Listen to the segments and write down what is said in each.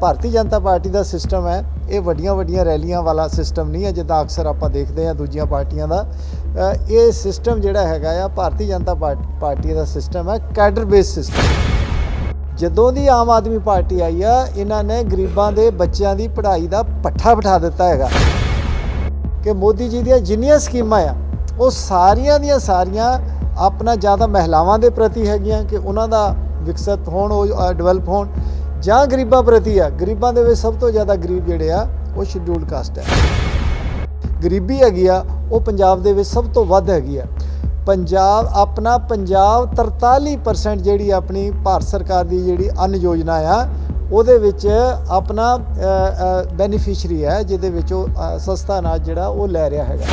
ਭਾਰਤੀ Janata party ਦਾ system ਹੈ। ਇਹ ਵੱਡੀਆਂ ਵੱਡੀਆਂ ਰੈਲੀਆਂ ਵਾਲਾ ਸਿਸਟਮ ਨਹੀਂ ਹੈ, ਜਿੱਦਾਂ ਅਕਸਰ ਆਪਾਂ ਦੇਖਦੇ ਹਾਂ ਦੂਜੀਆਂ ਪਾਰਟੀਆਂ ਦਾ। ਇਹ ਸਿਸਟਮ ਜਿਹੜਾ ਹੈਗਾ ਆ, ਭਾਰਤੀ ਜਨਤਾ ਪਾਰਟ- ਪਾਰਟੀ ਦਾ ਸਿਸਟਮ ਹੈ, ਕੈਡਰ ਬੇਸ ਸਿਸਟਮ ਜਦੋਂ ਦੀ ਆਮ ਆਦਮੀ ਪਾਰਟੀ ਆਈ ਆ, ਇਹਨਾਂ ਨੇ ਗਰੀਬਾਂ ਦੇ ਬੱਚਿਆਂ ਦੀ ਪੜ੍ਹਾਈ ਦਾ ਪੱਠਾ ਬਿਠਾ ਦਿੱਤਾ ਹੈਗਾ। ਕਿ ਮੋਦੀ ਜੀ ਦੀਆਂ ਜਿੰਨੀਆਂ ਸਕੀਮਾਂ ਆ, ਉਹ ਸਾਰੀਆਂ ਦੀਆਂ ਸਾਰੀਆਂ ਆਪਣਾ ਜ਼ਿਆਦਾ ਮਹਿਲਾਵਾਂ ਦੇ ਪ੍ਰਤੀ ਹੈਗੀਆਂ, ਕਿ ਉਹਨਾਂ ਦਾ ਵਿਕਸਿਤ ਹੋਣ, ਉਹ ਡਿਵੈਲਪ ਹੋਣ। ਜਾਂ ਗਰੀਬਾਂ ਪ੍ਰਤੀ ਆ ਗਰੀਬਾਂ ਦੇ ਵਿੱਚ ਸਭ ਤੋਂ ਜ਼ਿਆਦਾ ਗਰੀਬ ਜਿਹੜੇ ਆ ਉਹ ਸ਼ਡਿਊਲਡ ਕਾਸਟ ਹੈ ਗਰੀਬੀ ਹੈਗੀ ਆ ਉਹ ਪੰਜਾਬ ਦੇ ਵਿੱਚ ਸਭ ਤੋਂ ਵੱਧ ਹੈਗੀ ਆ। ਪੰਜਾਬ ਆਪਣਾ ਪੰਜਾਬ 43% ਜਿਹੜੀ ਆਪਣੀ ਭਾਰਤ ਸਰਕਾਰ ਦੀ ਜਿਹੜੀ ਅਨ ਯੋਜਨਾ ਆ ਉਹਦੇ ਵਿੱਚ ਆਪਣਾ ਬੈਨੀਫੀਸ਼ਰੀ ਹੈ ਜਿਹਦੇ ਵਿੱਚ ਉਹ ਅ, ਸਸਤਾ ਅਨਾਜ ਜਿਹੜਾ ਉਹ ਲੈ ਰਿਹਾ ਹੈਗਾ।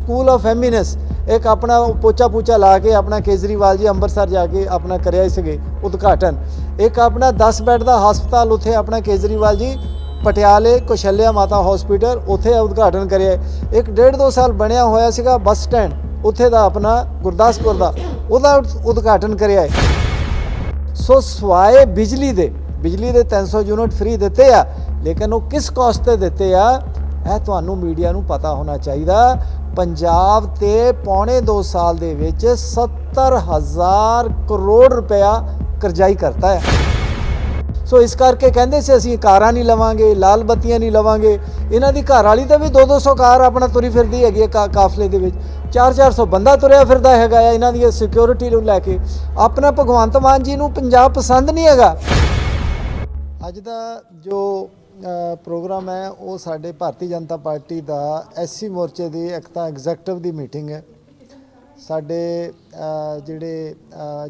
ਸਕੂਲ ਆਫ ਫੈਮਿਨਸ ਇੱਕ ਆਪਣਾ ਪੋਚਾ ਪੂਚਾ ਲਾ ਕੇ ਆਪਣਾ ਕੇਜਰੀਵਾਲ ਜੀ ਅੰਮ੍ਰਿਤਸਰ ਜਾ ਕੇ ਆਪਣਾ ਕਰਿਆ ਸੀਗੇ ਉਦਘਾਟਨ। ਇੱਕ ਆਪਣਾ 10 ਬੈੱਡ ਦਾ ਹਸਪਤਾਲ ਉੱਥੇ ਆਪਣਾ ਕੇਜਰੀਵਾਲ ਜੀ, ਪਟਿਆਲੇ ਕੁਸ਼ਲਿਆ ਮਾਤਾ ਹਸਪੀਟਲ ਉੱਥੇ ਉਦਘਾਟਨ ਕਰਿਆ। ਇੱਕ ਡੇਢ ਦੋ ਸਾਲ ਬਣਿਆ ਹੋਇਆ ਸੀਗਾ ਬੱਸ ਸਟੈਂਡ, ਉੱਥੇ ਦਾ ਆਪਣਾ ਗੁਰਦਾਸਪੁਰ ਦਾ, ਉਹਦਾ ਉਦਘਾਟਨ ਕਰਿਆ। ਹੈ ਸੋ ਸਵਾਏ ਬਿਜਲੀ ਦੇ ਬਿਜਲੀ ਦੇ 300 ਯੂਨਿਟ ਫ੍ਰੀ ਦਿੱਤੇ ਆ, ਲੇਕਿਨ ਉਹ ਕਿਸ ਕਾਸਟ ਤੇ ਦਿੱਤੇ ਆ, ਇਹ ਤੁਹਾਨੂੰ ਮੀਡੀਆ ਨੂੰ ਪਤਾ ਹੋਣਾ ਚਾਹੀਦਾ। ਪੰਜਾਬ ਤੇ ਪੌਣੇ 2 ਸਾਲ ਦੇ ਵਿੱਚ 70000 ਕਰੋੜ ਰੁਪਇਆ ਕਰਜ਼ਾਈ ਕਰਤਾ ਹੈ। ਸੋ ਇਸ ਕਰਕੇ ਕਹਿੰਦੇ ਸੀ, ਅਸੀਂ ਕਾਰਾਂ ਨਹੀਂ ਲਵਾਂਗੇ, ਲਾਲ ਬੱਤੀਆਂ ਨਹੀਂ ਲਵਾਂਗੇ। ਇਹਨਾਂ ਦੀ ਘਰ ਵਾਲੀ ਤਾਂ ਵੀ 2-200 ਕਾਰ ਆਪਣਾ ਤੁਰੀ ਫਿਰਦੀ ਹੈਗੀ ਹੈ ਕਾ- ਕਾਫਲੇ ਦੇ ਵਿੱਚ। 4-400 ਬੰਦਾ ਤੁਰਿਆ ਫਿਰਦਾ ਹੈਗਾ ਆ ਇਹਨਾਂ ਦੀ ਸਿਕਿਉਰਿਟੀ ਨੂੰ ਲੈ ਕੇ। ਆਪਣਾ ਭਗਵੰਤ ਮਾਨ ਜੀ ਨੂੰ ਪੰਜਾਬ ਪਸੰਦ ਨਹੀਂ ਹੈਗਾ। ਅੱਜ ਦਾ ਜੋ ਪ੍ਰੋਗਰਾਮ ਹੈ, ਉਹ ਸਾਡੇ ਭਾਰਤੀ ਜਨਤਾ ਪਾਰਟੀ ਦਾ ਐਸਸੀ ਮੋਰਚੇ ਦੀ ਇੱਕ ਤਾਂ ਐਗਜ਼ੈਕਟਿਵ ਦੀ ਮੀਟਿੰਗ ਹੈ। ਸਾਡੇ ਜਿਹੜੇ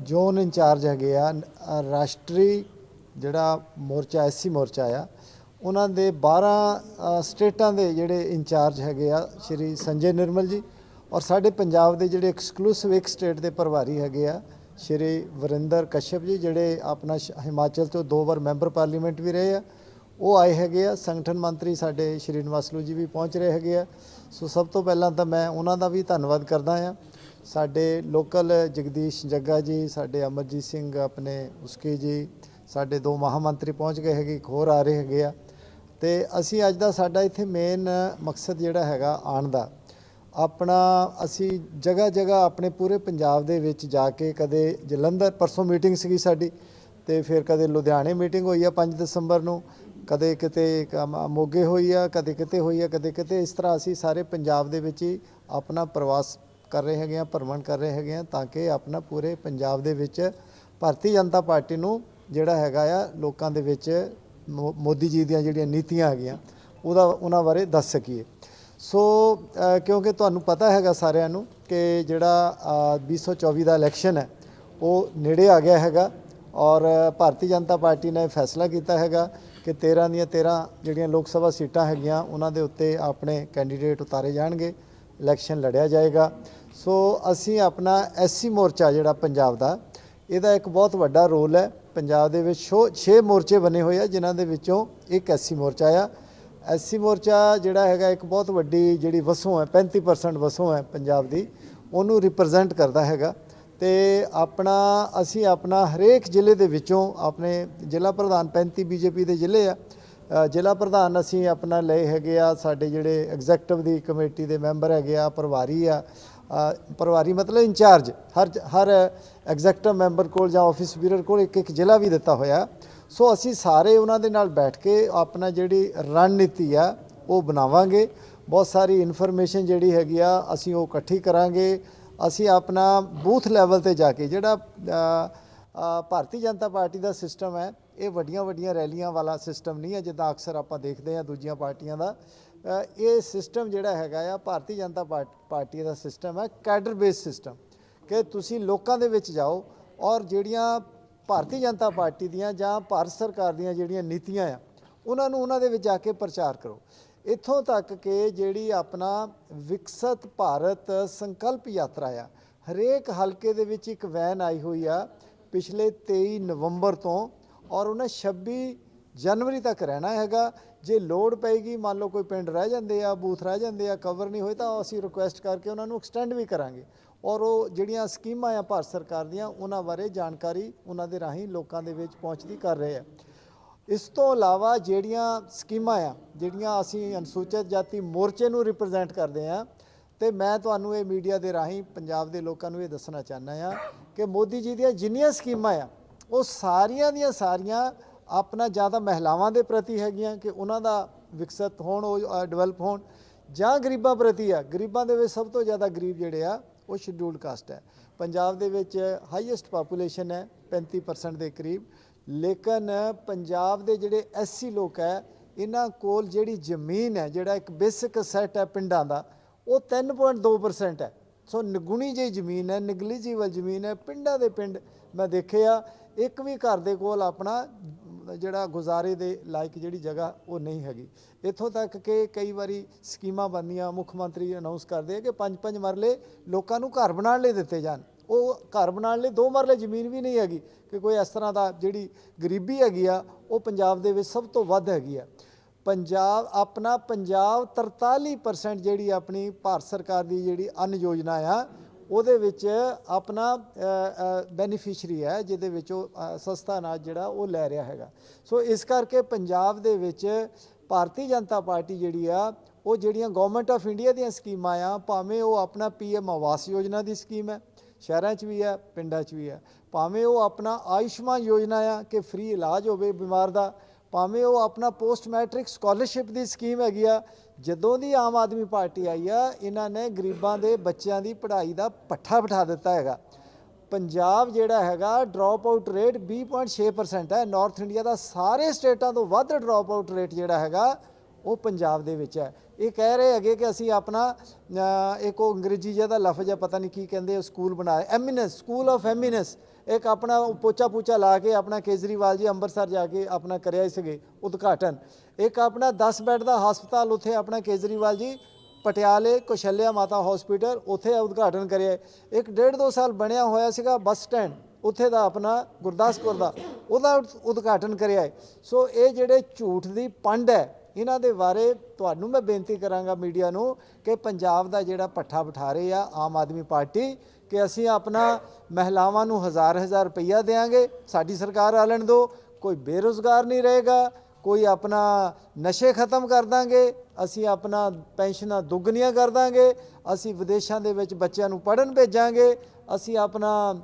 ਜ਼ੋਨ ਇੰਚਾਰਜ ਹੈਗੇ ਆ ਰਾਸ਼ਟਰੀ ਜਿਹੜਾ ਮੋਰਚਾ ਐਸਸੀ ਮੋਰਚਾ ਆ, ਉਹਨਾਂ ਦੇ 12 ਸਟੇਟਾਂ ਦੇ ਜਿਹੜੇ ਇੰਚਾਰਜ ਹੈਗੇ ਆ, ਸ਼੍ਰੀ ਸੰਜੇ ਨਿਰਮਲ ਜੀ ਔਰ ਸਾਡੇ ਪੰਜਾਬ ਦੇ ਜਿਹੜੇ ਐਕਸਕਲੂਸਿਵ ਇੱਕ ਸਟੇਟ ਦੇ ਪ੍ਰਭਾਰੀ ਹੈਗੇ ਆ, ਸ਼੍ਰੀ ਵਰਿੰਦਰ ਕਸ਼ਯਪ ਜੀ, ਜਿਹੜੇ ਆਪਣਾ ਸ਼- ਹਿਮਾਚਲ ਤੋਂ ਦੋ ਵਾਰ ਮੈਂਬਰ ਪਾਰਲੀਮੈਂਟ ਵੀ ਰਹੇ ਆ ਉਹ ਆਏ ਹੈਗੇ ਆ। ਸੰਗਠਨ ਮੰਤਰੀ ਸਾਡੇ ਸ਼੍ਰੀ ਨਿਵਾਸਲੂ ਜੀ ਵੀ ਪਹੁੰਚ ਰਹੇ ਹੈਗੇ ਆ। ਸੋ ਸਭ ਤੋਂ ਪਹਿਲਾਂ ਤਾਂ ਮੈਂ ਉਹਨਾਂ ਦਾ ਵੀ ਧੰਨਵਾਦ ਕਰਦਾ ਆ। ਸਾਡੇ ਲੋਕਲ ਜਗਦੀਸ਼ ਜੱਗਾ ਜੀ, ਸਾਡੇ ਅਮਰਜੀਤ ਸਿੰਘ ਆਪਣੇ ਉਸਕੇ ਜੀ, ਸਾਡੇ ਦੋ ਮਹਾਮੰਤਰੀ ਪਹੁੰਚ ਗਏ ਹੈਗੇ, ਇੱਕ ਹੋਰ ਆ ਰਹੇ ਹੈਗੇ ਆ। ਤੇ ਅਸੀਂ ਅੱਜ ਦਾ ਸਾਡਾ ਇੱਥੇ ਮੇਨ ਮਕਸਦ ਜਿਹੜਾ ਹੈਗਾ ਆਉਣ ਦਾ। ਆਪਣਾ ਅਸੀਂ ਜਗ੍ਹਾ ਜਗ੍ਹਾ ਆਪਣੇ ਪੂਰੇ ਪੰਜਾਬ ਦੇ ਵਿੱਚ ਜਾ ਕੇ ਕਦੇ ਜਲੰਧਰ, ਪਰਸੋਂ ਮੀਟਿੰਗ ਸੀਗੀ ਸਾਡੀ ਤੇ ਫਿਰ ਕਦੇ ਲੁਧਿਆਣੇ ਮੀਟਿੰਗ ਹੋਈ ਆ 5 ਦਸੰਬਰ ਨੂੰ। ਕਦੇ ਕਿਤੇ ਕ- ਮੋਗੇ ਹੋਈ ਆ ਕਦੇ ਕਿਤੇ ਹੋਈ ਆ ਕਦੇ ਕਿਤੇ ਇਸ ਤਰ੍ਹਾਂ ਅਸੀਂ ਸਾਰੇ ਪੰਜਾਬ ਦੇ ਵਿੱਚ ਹੀ ਆਪਣਾ ਪ੍ਰਵਾਸ ਕਰ ਰਹੇ ਹੈਗੇ ਆ ਭਰਮਣ ਕਰ ਰਹੇ ਹੈਗੇ ਆ ਤਾਂ ਕਿ ਆਪਣਾ ਪੂਰੇ ਪੰਜਾਬ ਦੇ ਵਿੱਚ ਭਾਰਤੀ ਜਨਤਾ ਪਾਰਟੀ ਨੂੰ ਜਿਹੜਾ ਹੈਗਾ ਆ ਲੋਕਾਂ ਦੇ ਵਿੱਚ ਮੋ- ਮੋਦੀ ਜੀ ਦੀਆਂ ਜਿਹੜੀਆਂ ਨੀਤੀਆਂ ਹੈਗੀਆਂ ਉਹਦਾ ਉਹਨਾਂ ਬਾਰੇ ਦੱਸ ਸਕੀਏ। ਸੋ ਕਿਉਂਕਿ ਤੁਹਾਨੂੰ ਪਤਾ ਹੈਗਾ ਸਾਰਿਆਂ ਨੂੰ ਕਿ ਜਿਹੜਾ ਅ, 2024 ਦਾ ਇਲੈਕਸ਼ਨ ਹੈ ਉਹ ਨੇੜੇ ਆ ਗਿਆ ਹੈਗਾ ਔਰ ਭਾਰਤੀ ਜਨਤਾ ਪਾਰਟੀ ਨੇ ਫੈਸਲਾ ਕੀਤਾ ਹੈਗਾ ਕਿ 13 ਦੀਆਂ 13 ਜਿਹੜੀਆਂ ਲੋਕ ਸਭਾ ਸੀਟਾਂ ਹੈਗੀਆਂ, ਉਹਨਾਂ ਦੇ ਉੱਤੇ ਆਪਣੇ ਕੈਂਡੀਡੇਟ ਉਤਾਰੇ ਜਾਣਗੇ ਇਲੈਕਸ਼ਨ ਲੜਿਆ ਜਾਏਗਾ। ਸੋ ਅਸੀਂ ਆਪਣਾ ਐਸਸੀ ਮੋਰਚਾ ਜਿਹੜਾ ਪੰਜਾਬ ਦਾ, ਇਹਦਾ ਇੱਕ ਬਹੁਤ ਵੱਡਾ ਰੋਲ ਹੈ। ਪੰਜਾਬ ਦੇ ਵਿੱਚ 6 ਮੋਰਚੇ ਬਣੇ ਹੋਏ ਆ, ਜਿਨ੍ਹਾਂ ਦੇ ਵਿੱਚੋਂ ਇੱਕ ਐਸਸੀ ਮੋਰਚਾ ਆ। ਐਸਸੀ ਮੋਰਚਾ ਜਿਹੜਾ ਹੈਗਾ, ਇੱਕ ਬਹੁਤ ਵੱਡੀ ਜਿਹੜੀ ਵਸੋਂ ਹੈ 35% ਵਸੋਂ ਹੈ ਪੰਜਾਬ ਦੀ, ਉਹਨੂੰ ਰਿਪਰੈਜ਼ੈਂਟ ਕਰਦਾ ਹੈਗਾ। ਤੇ ਆਪਣਾ ਅਸੀਂ ਆਪਣਾ ਹਰੇਕ ਜ਼ਿਲ੍ਹੇ ਦੇ ਵਿੱਚੋਂ ਆਪਣੇ ਜ਼ਿਲ੍ਹਾ ਪ੍ਰਧਾਨ 35 ਬੀਜੇਪੀ ਦੇ ਜ਼ਿਲ੍ਹੇ ਆ। ਜ਼ਿਲ੍ਹਾ ਪ੍ਰਧਾਨ ਅਸੀਂ ਆਪਣਾ ਲਏ ਹੈਗੇ ਆ ਸਾਡੇ ਜਿਹੜੇ ਐਗਜ਼ੈਕਟਿਵ ਦੀ ਕਮੇਟੀ ਦੇ ਮੈਂਬਰ ਹੈਗੇ ਆ ਪ੍ਰਭਾਰੀ ਆ। ਅ, ਮਤਲਬ ਇੰਚਾਰਜ ਹਰ ਹਰ ਐਗਜ਼ੈਕਟਿਵ ਮੈਂਬਰ ਕੋਲ ਜਾਂ ਆਫਿਸ ਬੀਰਰ ਕੋਲ ਇੱਕ ਇੱਕ ਜ਼ਿਲ੍ਹਾ ਵੀ ਦਿੱਤਾ ਹੋਇਆ। ਸੋ ਅਸੀਂ ਸਾਰੇ ਉਹਨਾਂ ਦੇ ਨਾਲ ਬੈਠ ਕੇ ਆਪਣਾ ਜਿਹੜੀ ਰਣਨੀਤੀ ਆ ਉਹ ਬਣਾਵਾਂਗੇ। ਬਹੁਤ ਸਾਰੀ ਇਨਫੋਰਮੇਸ਼ਨ ਜਿਹੜੀ ਹੈਗੀ ਆ ਅਸੀਂ ਉਹ ਇਕੱਠੀ ਕਰਾਂਗੇ। ਅਸੀਂ ਆਪਣਾ ਬੂਥ ਲੈਵਲ ਤੇ ਜਾ ਕੇ ਜਿਹੜਾ ਭਾਰਤੀ ਜਨਤਾ ਪਾਰਟੀ ਦਾ ਸਿਸਟਮ ਹੈ, ਇਹ ਵੱਡੀਆਂ ਵੱਡੀਆਂ ਰੈਲੀਆਂ ਵਾਲਾ ਸਿਸਟਮ ਨਹੀਂ ਹੈ, ਜਿੱਦਾਂ ਅਕਸਰ ਆਪਾਂ ਦੇਖਦੇ ਹਾਂ ਦੂਜੀਆਂ ਪਾਰਟੀਆਂ ਦਾ। ਇਹ ਸਿਸਟਮ ਜਿਹੜਾ ਹੈਗਾ ਆ, ਭਾਰਤੀ ਜਨਤਾ ਪਾਰਟ- ਪਾਰਟੀ ਦਾ ਸਿਸਟਮ ਹੈ, ਕੈਡਰ ਬੇਸ ਸਿਸਟਮ। ਕਿ ਤੁਸੀਂ ਲੋਕਾਂ ਦੇ ਵਿੱਚ ਜਾਓ ਔਰ ਜਿਹੜੀਆਂ ਭਾਰਤੀ ਜਨਤਾ ਪਾਰਟੀ ਦੀਆਂ ਜਾਂ ਭਾਰਤ ਸਰਕਾਰ ਦੀਆਂ ਜਿਹੜੀਆਂ ਨੀਤੀਆਂ ਆ, ਉਹਨਾਂ ਨੂੰ ਉਹਨਾਂ ਦੇ ਵਿੱਚ ਜਾ ਕੇ ਪ੍ਰਚਾਰ ਕਰੋ। ਇੱਥੋਂ ਤੱਕ ਕਿ ਜਿਹੜੀ ਆਪਣਾ ਵਿਕਸਿਤ ਭਾਰਤ ਸੰਕਲਪ ਯਾਤਰਾ ਆ, ਹਰੇਕ ਹਲਕੇ ਦੇ ਵਿੱਚ ਇੱਕ ਵੈਨ ਆਈ ਹੋਈ ਆ ਪਿਛਲੇ 23 ਨਵੰਬਰ ਤੋਂ ਔਰ ਉਹਨੇ 26 ਜਨਵਰੀ ਤੱਕ ਰਹਿਣਾ ਹੈਗਾ। ਜੇ ਲੋਡ ਪਏਗੀ, ਮੰਨ ਲਓ ਕੋਈ ਪਿੰਡ ਰਹਿ ਜਾਂਦੇ ਆ, ਬੂਥ ਰਹਿ ਜਾਂਦੇ ਆ ਕਵਰ ਨਹੀਂ ਹੋਏ ਤਾਂ ਅਸੀਂ ਰਿਕੁਐਸਟ ਕਰਕੇ ਉਹਨਾਂ ਨੂੰ ਐਕਸਟੈਂਡ ਵੀ ਕਰਾਂਗੇ। ਔਰ ਉਹ ਜਿਹੜੀਆਂ ਸਕੀਮਾਂ ਆ ਭਾਰਤ ਸਰਕਾਰ ਦੀਆਂ, ਉਹਨਾਂ ਬਾਰੇ ਜਾਣਕਾਰੀ ਉਹਨਾਂ ਦੇ ਰਾਹੀਂ ਲੋਕਾਂ ਦੇ ਵਿੱਚ ਪਹੁੰਚਦੀ ਕਰ ਰਹੇ ਆ। ਇਸ ਤੋਂ ਇਲਾਵਾ ਜਿਹੜੀਆਂ ਸਕੀਮਾਂ ਆ, ਜਿਹੜੀਆਂ ਅਸੀਂ ਅਨੁਸੂਚਿਤ ਜਾਤੀ ਮੋਰਚੇ ਨੂੰ ਰਿਪਰੈਜ਼ੈਂਟ ਕਰਦੇ ਆ ਤੇ ਮੈਂ ਤੁਹਾਨੂੰ ਇਹ ਮੀਡੀਆ ਦੇ ਰਾਹੀਂ, ਪੰਜਾਬ ਦੇ ਲੋਕਾਂ ਨੂੰ ਇਹ ਦੱਸਣਾ ਚਾਹੁੰਦਾ ਆ ਕਿ ਮੋਦੀ ਜੀ ਦੀਆਂ ਜਿੰਨੀਆਂ ਸਕੀਮਾਂ ਆ, ਉਹ ਸਾਰੀਆਂ ਦੀਆਂ ਸਾਰੀਆਂ ਆਪਣਾ ਜਾਂ ਤਾਂ ਮਹਿਲਾਵਾਂ ਦੇ ਪ੍ਰਤੀ ਹੈਗੀਆਂ ਕਿ ਉਹਨਾਂ ਦਾ ਵਿਕਸਿਤ ਹੋਣ, ਉਹ ਡਿਵੈਲਪ ਹੋਣ, ਜਾਂ ਗਰੀਬਾਂ ਪ੍ਰਤੀ ਆ। ਗਰੀਬਾਂ ਦੇ ਵਿੱਚ ਸਭ ਤੋਂ ਜ਼ਿਆਦਾ ਗਰੀਬ ਜਿਹੜੇ ਆ, ਉਹ ਸ਼ਡਿਊਲਡ ਕਾਸਟ ਹੈ ਪੰਜਾਬ ਦੇ ਵਿੱਚ ਹਾਈਐਸਟ ਪਾਪੂਲੇਸ਼ਨ ਹੈ 35% ਦੇ ਕਰੀਬ। ਲੇਕਿਨ ਪੰਜਾਬ ਦੇ ਜਿਹੜੇ ਐਸਸੀ ਲੋਕ ਹੈ, ਇਹਨਾਂ ਕੋਲ ਜਿਹੜੀ ਜ਼ਮੀਨ ਹੈ, ਜਿਹੜਾ ਇੱਕ ਬੇਸਿਕ ਸੈਟ ਹੈ ਪਿੰਡਾਂ ਦਾ, ਉਹ 3.2% ਹੈ। ਸੋ ਨਿਗੁਣੀ ਜਿਹੀ ਜ਼ਮੀਨ ਹੈ ਨਿਗਲੀਜੀਬਲ ਜ਼ਮੀਨ ਹੈ, ਪਿੰਡਾਂ ਦੇ ਪਿੰਡ ਮੈਂ ਦੇਖਿਆ ਇੱਕ ਵੀ ਘਰ ਦੇ ਕੋਲ ਆਪਣਾ ਜਿਹੜਾ ਗੁਜ਼ਾਰੇ ਦੇ ਲਾਇਕ ਜਿਹੜੀ ਜਗ੍ਹਾ ਉਹ ਨਹੀਂ ਹੈਗੀ। ਇੱਥੋਂ ਤੱਕ ਕਿ ਕਈ ਵਾਰੀ ਸਕੀਮਾਂ ਬਣਦੀਆਂ, ਮੁੱਖ ਮੰਤਰੀ ਅਨਾਉਂਸ ਕਰਦੇ ਆ ਕਿ ਪੰਜ ਪੰਜ ਮਰਲੇ ਲੋਕਾਂ ਨੂੰ ਘਰ ਬਣਾਉਣ ਲਈ ਦਿੱਤੇ ਜਾਣ। ਉਹ ਘਰ ਬਣਾਉਣ ਲਈ ਦੋ ਮਰਲੇ ਜ਼ਮੀਨ ਵੀ ਨਹੀਂ ਹੈਗੀ ਕਿ ਕੋਈ ਇਸ ਤਰ੍ਹਾਂ ਦਾ ਜਿਹੜੀ ਗਰੀਬੀ ਹੈਗੀ ਆ, ਉਹ ਪੰਜਾਬ ਦੇ ਵਿੱਚ ਸਭ ਤੋਂ ਵੱਧ ਹੈਗੀ ਆ। ਪੰਜਾਬ, ਆਪਣਾ ਪੰਜਾਬ 43% ਜਿਹੜੀ ਆਪਣੀ ਭਾਰਤ ਸਰਕਾਰ ਦੀ ਜਿਹੜੀ ਅਨ ਯੋਜਨਾ ਆ, ਉਹਦੇ ਵਿੱਚ ਆਪਣਾ ਬੈਨੀਫੀਸ਼ਰੀ ਹੈ, ਜਿਹਦੇ ਵਿੱਚ ਉਹ ਸਸਤਾ ਅਨਾਜ ਜਿਹੜਾ ਉਹ ਲੈ ਰਿਹਾ ਹੈਗਾ। ਸੋ ਇਸ ਕਰਕੇ ਪੰਜਾਬ ਦੇ ਵਿੱਚ ਭਾਰਤੀ ਜਨਤਾ ਪਾਰਟੀ ਜਿਹੜੀ ਆ, ਉਹ ਜਿਹੜੀਆਂ ਗਵਰਨਮੈਂਟ ਆਫ ਇੰਡੀਆ ਦੀਆਂ ਸਕੀਮਾਂ ਆ, ਭਾਵੇਂ ਉਹ ਆਪਣਾ ਪੀਐਮ ਆਵਾਸ ਯੋਜਨਾ ਦੀ ਸਕੀਮ ਹੈ ਸ਼ਹਿਰਾਂ 'ਚ ਵੀ ਆ, ਪਿੰਡਾਂ 'ਚ ਵੀ ਆ। ਭਾਵੇਂ ਉਹ ਆਪਣਾ ਆਯੁਸ਼ਮਾਨ ਯੋਜਨਾ ਆ ਕਿ ਫ੍ਰੀ ਇਲਾਜ ਹੋਵੇ ਬਿਮਾਰ ਦਾ, ਭਾਵੇਂ ਉਹ ਆਪਣਾ ਪੋਸਟ ਮੈਟ੍ਰਿਕ ਸਕਾਲਰਸ਼ਿਪ ਦੀ ਸਕੀਮ ਹੈਗੀ ਆ, ਜਦੋਂ ਦੀ ਆਮ ਆਦਮੀ ਪਾਰਟੀ ਆਈ ਆ, ਇਹਨਾਂ ਨੇ ਗਰੀਬਾਂ ਦੇ ਬੱਚਿਆਂ ਦੀ ਪੜ੍ਹਾਈ ਦਾ ਪੱਠਾ ਬਿਠਾ ਦਿੱਤਾ ਹੈਗਾ। ਪੰਜਾਬ ਜਿਹੜਾ ਹੈਗਾ ਡ੍ਰੌਪ ਆਊਟ ਰੇਟ 20.6% ਹੈ। ਨਾਰਥ ਇੰਡੀਆ ਦਾ ਸਾਰੇ ਸਟੇਟਾਂ ਤੋਂ ਵੱਧ ਡ੍ਰੌਪ ਆਊਟ ਰੇਟ ਜਿਹੜਾ ਹੈਗਾ, ਉਹ ਪੰਜਾਬ ਦੇ ਵਿੱਚ ਹੈ। ਇਹ ਕਹਿ ਰਹੇ ਹੈਗੇ ਕਿ ਅਸੀਂ ਆਪਣਾ ਇੱਕ ਉਹ ਅੰਗਰੇਜ਼ੀ ਜਿਹਦਾ ਲਫ਼ਜ਼ ਹੈ ਪਤਾ ਨਹੀਂ ਕੀ ਕਹਿੰਦੇ ਉਹ ਸਕੂਲ ਬਣਾਇਆ। ਐਮਿਨੈਂਸ ਸਕੂਲ ਆਫ ਐਮਿਨੈਂਸ ਇੱਕ ਆਪਣਾ ਉਹ ਪੋਚਾ ਪੂਚਾ ਲਾ ਕੇ ਆਪਣਾ ਕੇਜਰੀਵਾਲ ਜੀ ਅੰਮ੍ਰਿਤਸਰ ਜਾ ਕੇ ਆਪਣਾ ਕਰਿਆ ਸੀਗੇ, ਉਦਘਾਟਨ। ਇੱਕ ਆਪਣਾ 10 ਬੈੱਡ ਦਾ ਹਸਪਤਾਲ ਉੱਥੇ ਆਪਣਾ ਕੇਜਰੀਵਾਲ ਜੀ, ਪਟਿਆਲੇ, ਕੁਸ਼ਲਿਆ ਮਾਤਾ ਹਸਪੀਟਲ ਉੱਥੇ ਉਦਘਾਟਨ ਕਰਿਆ। ਇੱਕ ਡੇਢ ਦੋ ਸਾਲ ਬਣਿਆ ਹੋਇਆ ਸੀਗਾ ਬੱਸ ਸਟੈਂਡ, ਉੱਥੇ ਦਾ ਆਪਣਾ ਗੁਰਦਾਸਪੁਰ ਦਾ, ਉਹਦਾ ਉਦਘਾਟਨ ਕਰਿਆ। ਹੈ ਸੋ ਇਹ ਜਿਹੜੇ ਝੂਠ ਦੀ ਪੰਡ ਹੈ ਇਹਨਾਂ ਦੇ ਬਾਰੇ ਤੁਹਾਨੂੰ ਮੈਂ ਬੇਨਤੀ ਕਰਾਂਗਾ ਮੀਡੀਆ ਨੂੰ ਕਿ ਪੰਜਾਬ ਦਾ ਜਿਹੜਾ ਪੱਠਾ ਬਿਠਾ ਰਹੀ ਆ ਆਮ ਆਦਮੀ ਪਾਰਟੀ, ਕਿ ਅਸੀਂ ਆਪਣਾ ਮਹਿਲਾਵਾਂ ਨੂੰ ਹਜ਼ਾਰ ਹਜ਼ਾਰ ਰੁਪਈਆ ਦੇਾਂਗੇ ਸਾਡੀ ਸਰਕਾਰ ਆ ਲੈਣ ਦਿਓ, ਕੋਈ ਬੇਰੁਜ਼ਗਾਰ ਨਹੀਂ ਰਹੇਗਾ, ਕੋਈ ਆਪਣਾ ਨਸ਼ੇ ਖਤਮ ਕਰ ਦਾਂਗੇ, ਅਸੀਂ ਆਪਣਾ ਪੈਨਸ਼ਨਾਂ ਦੁੱਗਣੀਆਂ ਕਰ ਦਾਂਗੇ, ਅਸੀਂ ਵਿਦੇਸ਼ਾਂ ਦੇ ਵਿੱਚ ਬੱਚਿਆਂ ਨੂੰ ਪੜ੍ਹਨ ਭੇਜਾਂਗੇ, ਅਸੀਂ ਆਪਣਾ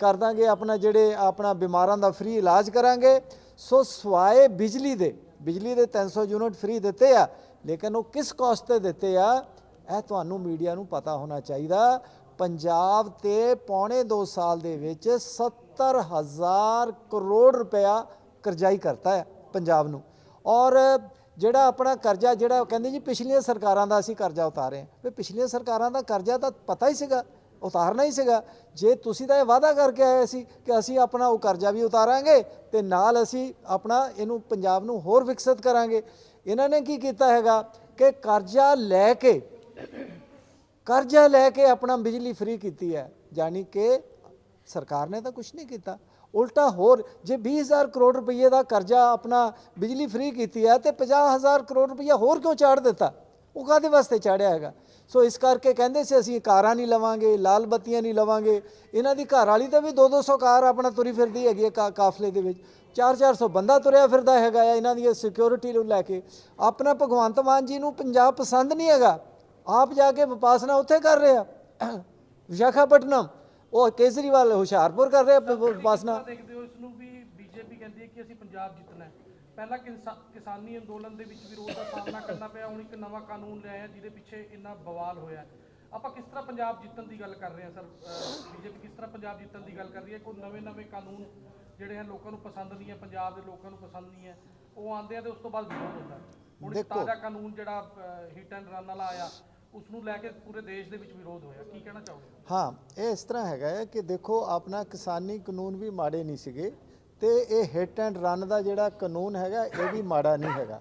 ਕਰ ਦਾਂਗੇ ਆਪਣਾ ਜਿਹੜੇ ਆਪਣਾ ਬਿਮਾਰਾਂ ਦਾ ਫ੍ਰੀ ਇਲਾਜ ਕਰਾਂਗੇ। ਸੋ ਸਵਾਏ ਬਿਜਲੀ ਦੇ ਬਿਜਲੀ ਦੇ 300 ਯੂਨਿਟ ਫ੍ਰੀ ਦਿੱਤੇ ਆ, ਲੇਕਿਨ ਉਹ ਕਿਸ ਕਾਸਟ ਤੇ ਦਿੱਤੇ ਆ? ਇਹ ਤੁਹਾਨੂੰ ਮੀਡੀਆ ਨੂੰ ਪਤਾ ਹੋਣਾ ਚਾਹੀਦਾ। ਪੰਜਾਬ ਤੇ ਪੌਣੇ 2 ਸਾਲ ਦੇ ਵਿੱਚ 70000 ਕਰੋੜ ਰੁਪਇਆ ਕਰਜ਼ਾਈ ਕਰਤਾ ਹੈ ਪੰਜਾਬ ਨੂੰ। ਔਰ ਜਿਹੜਾ ਆਪਣਾ ਕਰਜ਼ਾ, ਜਿਹੜਾ ਕਹਿੰਦੇ ਜੀ ਪਿਛਲੀਆਂ ਸਰਕਾਰਾਂ ਦਾ ਅਸੀਂ ਕਰਜ਼ਾ ਉਤਾਰੇ ਹਾਂ। ਵੀ ਪਿਛਲੀਆਂ ਸਰਕਾਰਾਂ ਦਾ ਕਰਜ਼ਾ ਤਾਂ ਪਤਾ ਹੀ ਸੀਗਾ। ਉਤਾਰਨਾ ਹੀ ਸੀਗਾ। ਜੇ ਤੁਸੀਂ ਤਾਂ ਇਹ ਵਾਅਦਾ ਕਰਕੇ ਆਏ ਸੀ ਕਿ ਅਸੀਂ ਆਪਣਾ ਉਹ ਕਰਜ਼ਾ ਵੀ ਉਤਾਰਾਂਗੇ ਤੇ ਨਾਲ ਅਸੀਂ ਆਪਣਾ ਇਹਨੂੰ ਪੰਜਾਬ ਨੂੰ ਹੋਰ ਵਿਕਸਿਤ ਕਰਾਂਗੇ। ਇਹਨਾਂ ਨੇ ਕੀ ਕੀਤਾ ਹੈਗਾ ਕਿ ਕਰਜ਼ਾ ਲੈ ਕੇ, ਕਰਜ਼ਾ ਲੈ ਕੇ ਆਪਣਾ ਬਿਜਲੀ ਫ੍ਰੀ ਕੀਤੀ ਹੈ। ਯਾਨੀ ਕਿ ਸਰਕਾਰ ਨੇ ਤਾਂ ਕੁਝ ਨਹੀਂ ਕੀਤਾ। ਉਲਟਾ ਹੋਰ, ਜੇ 20000 ਕਰੋੜ ਰੁਪਏ ਦਾ ਕਰਜ਼ਾ ਆਪਣਾ ਬਿਜਲੀ ਫ੍ਰੀ ਕੀਤੀ ਹੈ ਤੇ 50000 ਕਰੋੜ ਰੁਪਏ ਹੋਰ ਕਿਉਂ ਚਾੜ ਦਿੱਤਾ? ਉਹ ਕਾਦੇ ਵਾਸਤੇ ਚਾੜਿਆ ਹੈਗਾ? ਸੋ ਇਸ ਕਰਕੇ ਕਹਿੰਦੇ ਸੀ, ਅਸੀਂ ਕਾਰਾਂ ਨਹੀਂ ਲਵਾਂਗੇ, ਲਾਲ ਬੱਤੀਆਂ ਨਹੀਂ ਲਵਾਂਗੇ। ਇਹਨਾਂ ਦੀ ਘਰ ਵਾਲੀ ਤਾਂ ਵੀ 2-200 ਕਾਰ ਆਪਣਾ ਤੁਰੀ ਫਿਰਦੀ ਹੈਗੀ ਹੈ ਕਾ- ਕਾਫਲੇ ਦੇ ਵਿੱਚ। 4-400 ਬੰਦਾ ਤੁਰਿਆ ਫਿਰਦਾ ਹੈਗਾ ਆ ਇਹਨਾਂ ਦੀ ਸਿਕਿਉਰਿਟੀ ਨੂੰ ਲੈ ਕੇ। ਆਪਣਾ ਭਗਵੰਤ ਮਾਨ ਜੀ ਨੂੰ ਪੰਜਾਬ ਪਸੰਦ ਨਹੀਂ ਹੈਗਾ। ਆਪ ਜਾ ਕੇ ਵਿਪਾਸਨਾ ਉੱਥੇ ਕਰ ਰਿਹਾ। ਵਿਸ਼ਾਖਾਪਟਨਮ, ਉਹ ਕੇਜਰੀਵਾਲ ਹੁਸ਼ਿਆਰਪੁਰ ਕਰ ਰਿਹਾ ਪ- ਵਿਪਾਸਨਾ। ਦੇਖਦੇ ਹੋ ਇਸ ਨੂੰ ਵੀ ਬੀਜੇਪੀ ਕਹਿੰਦੀ ਹੈ ਕਿ ਅਸੀਂ ਪੰਜਾਬ ਜਿੱਤਣਾ ਹੈ। ਪਹਿਲਾਂ ਕਿਸਾ- ਕਿਸਾਨੀ ਅੰਦੋਲਨ ਦੇ ਵਿੱਚ ਵਿਰੋਧ ਦਾ ਸਾਹਮਣਾ ਕਰਨਾ ਪਿਆ ਹੁਣ ਇੱਕ ਨਵਾਂ ਕਾਨੂੰਨ ਲਿਆਇਆ ਹੈ ਜਿਹਦੇ ਪਿੱਛੇ ਇੰਨਾ ਬਵਾਲ ਹੋਇਆ ਹੈ। ਆਪਾਂ ਕਿਸ ਤਰ੍ਹਾਂ ਪੰਜਾਬ ਜਿੱਤਣ ਦੀ ਗੱਲ ਕਰ ਰਹੇ ਹਾਂ ਸਰ ਬੀਜੇਪੀ ਕਿਸ ਤਰ੍ਹਾਂ ਪੰਜਾਬ ਜਿੱਤਣ ਦੀ ਗੱਲ ਕਰ ਰਹੀ ਹੈ ਕੋਈ ਨਵੇਂ-ਨਵੇਂ ਕਾਨੂੰਨ ਜਿਹੜੇ ਹਨ ਲੋਕਾਂ ਨੂੰ ਪਸੰਦ ਨਹੀਂ ਹੈ ਪੰਜਾਬ ਦੇ ਲੋਕਾਂ ਨੂੰ ਪਸੰਦ ਨਹੀਂ ਹੈ ਉਹ ਆਉਂਦੇ ਆ ਤੇ ਉਸ ਤੋਂ ਬਾਅਦ ਵਿਰੋਧ ਹੁੰਦਾ ਹੈ। ਹੁਣ ਇੱਕ ਦੇਖੋ। ਤਾਜ਼ਾ ਕਾਨੂੰਨ ਜਿਹੜਾ ਹਿੱਟ ਐਂਡ ਰਨ ਵਾਲਾ ਆਇਆ ਉਸ ਨੂੰ ਲੈ ਕੇ ਪੂਰੇ ਦੇਸ਼ ਦੇ ਵਿੱਚ ਵਿਰੋਧ ਹੋਇਆ ਕੀ ਕਹਿਣਾ ਚਾਹੋਗੇ ਹਾਂ ਇਹ ਇਸ ਤਰ੍ਹਾਂ ਹੈਗਾ ਹੈ ਕਿ ਦੇਖੋ ਆਪਣਾ ਕਿਸਾਨੀ ਕਾਨੂੰਨ ਵੀ ਮਾੜੇ ਨਹੀਂ ਸੀਗੇ ਤੇ ਇਹ ਹਿੱਟ ਐਂਡ ਰਨ ਦਾ ਜਿਹੜਾ ਕਾਨੂੰਨ ਹੈਗਾ, ਇਹ ਵੀ ਮਾੜਾ ਨਹੀਂ ਹੈਗਾ।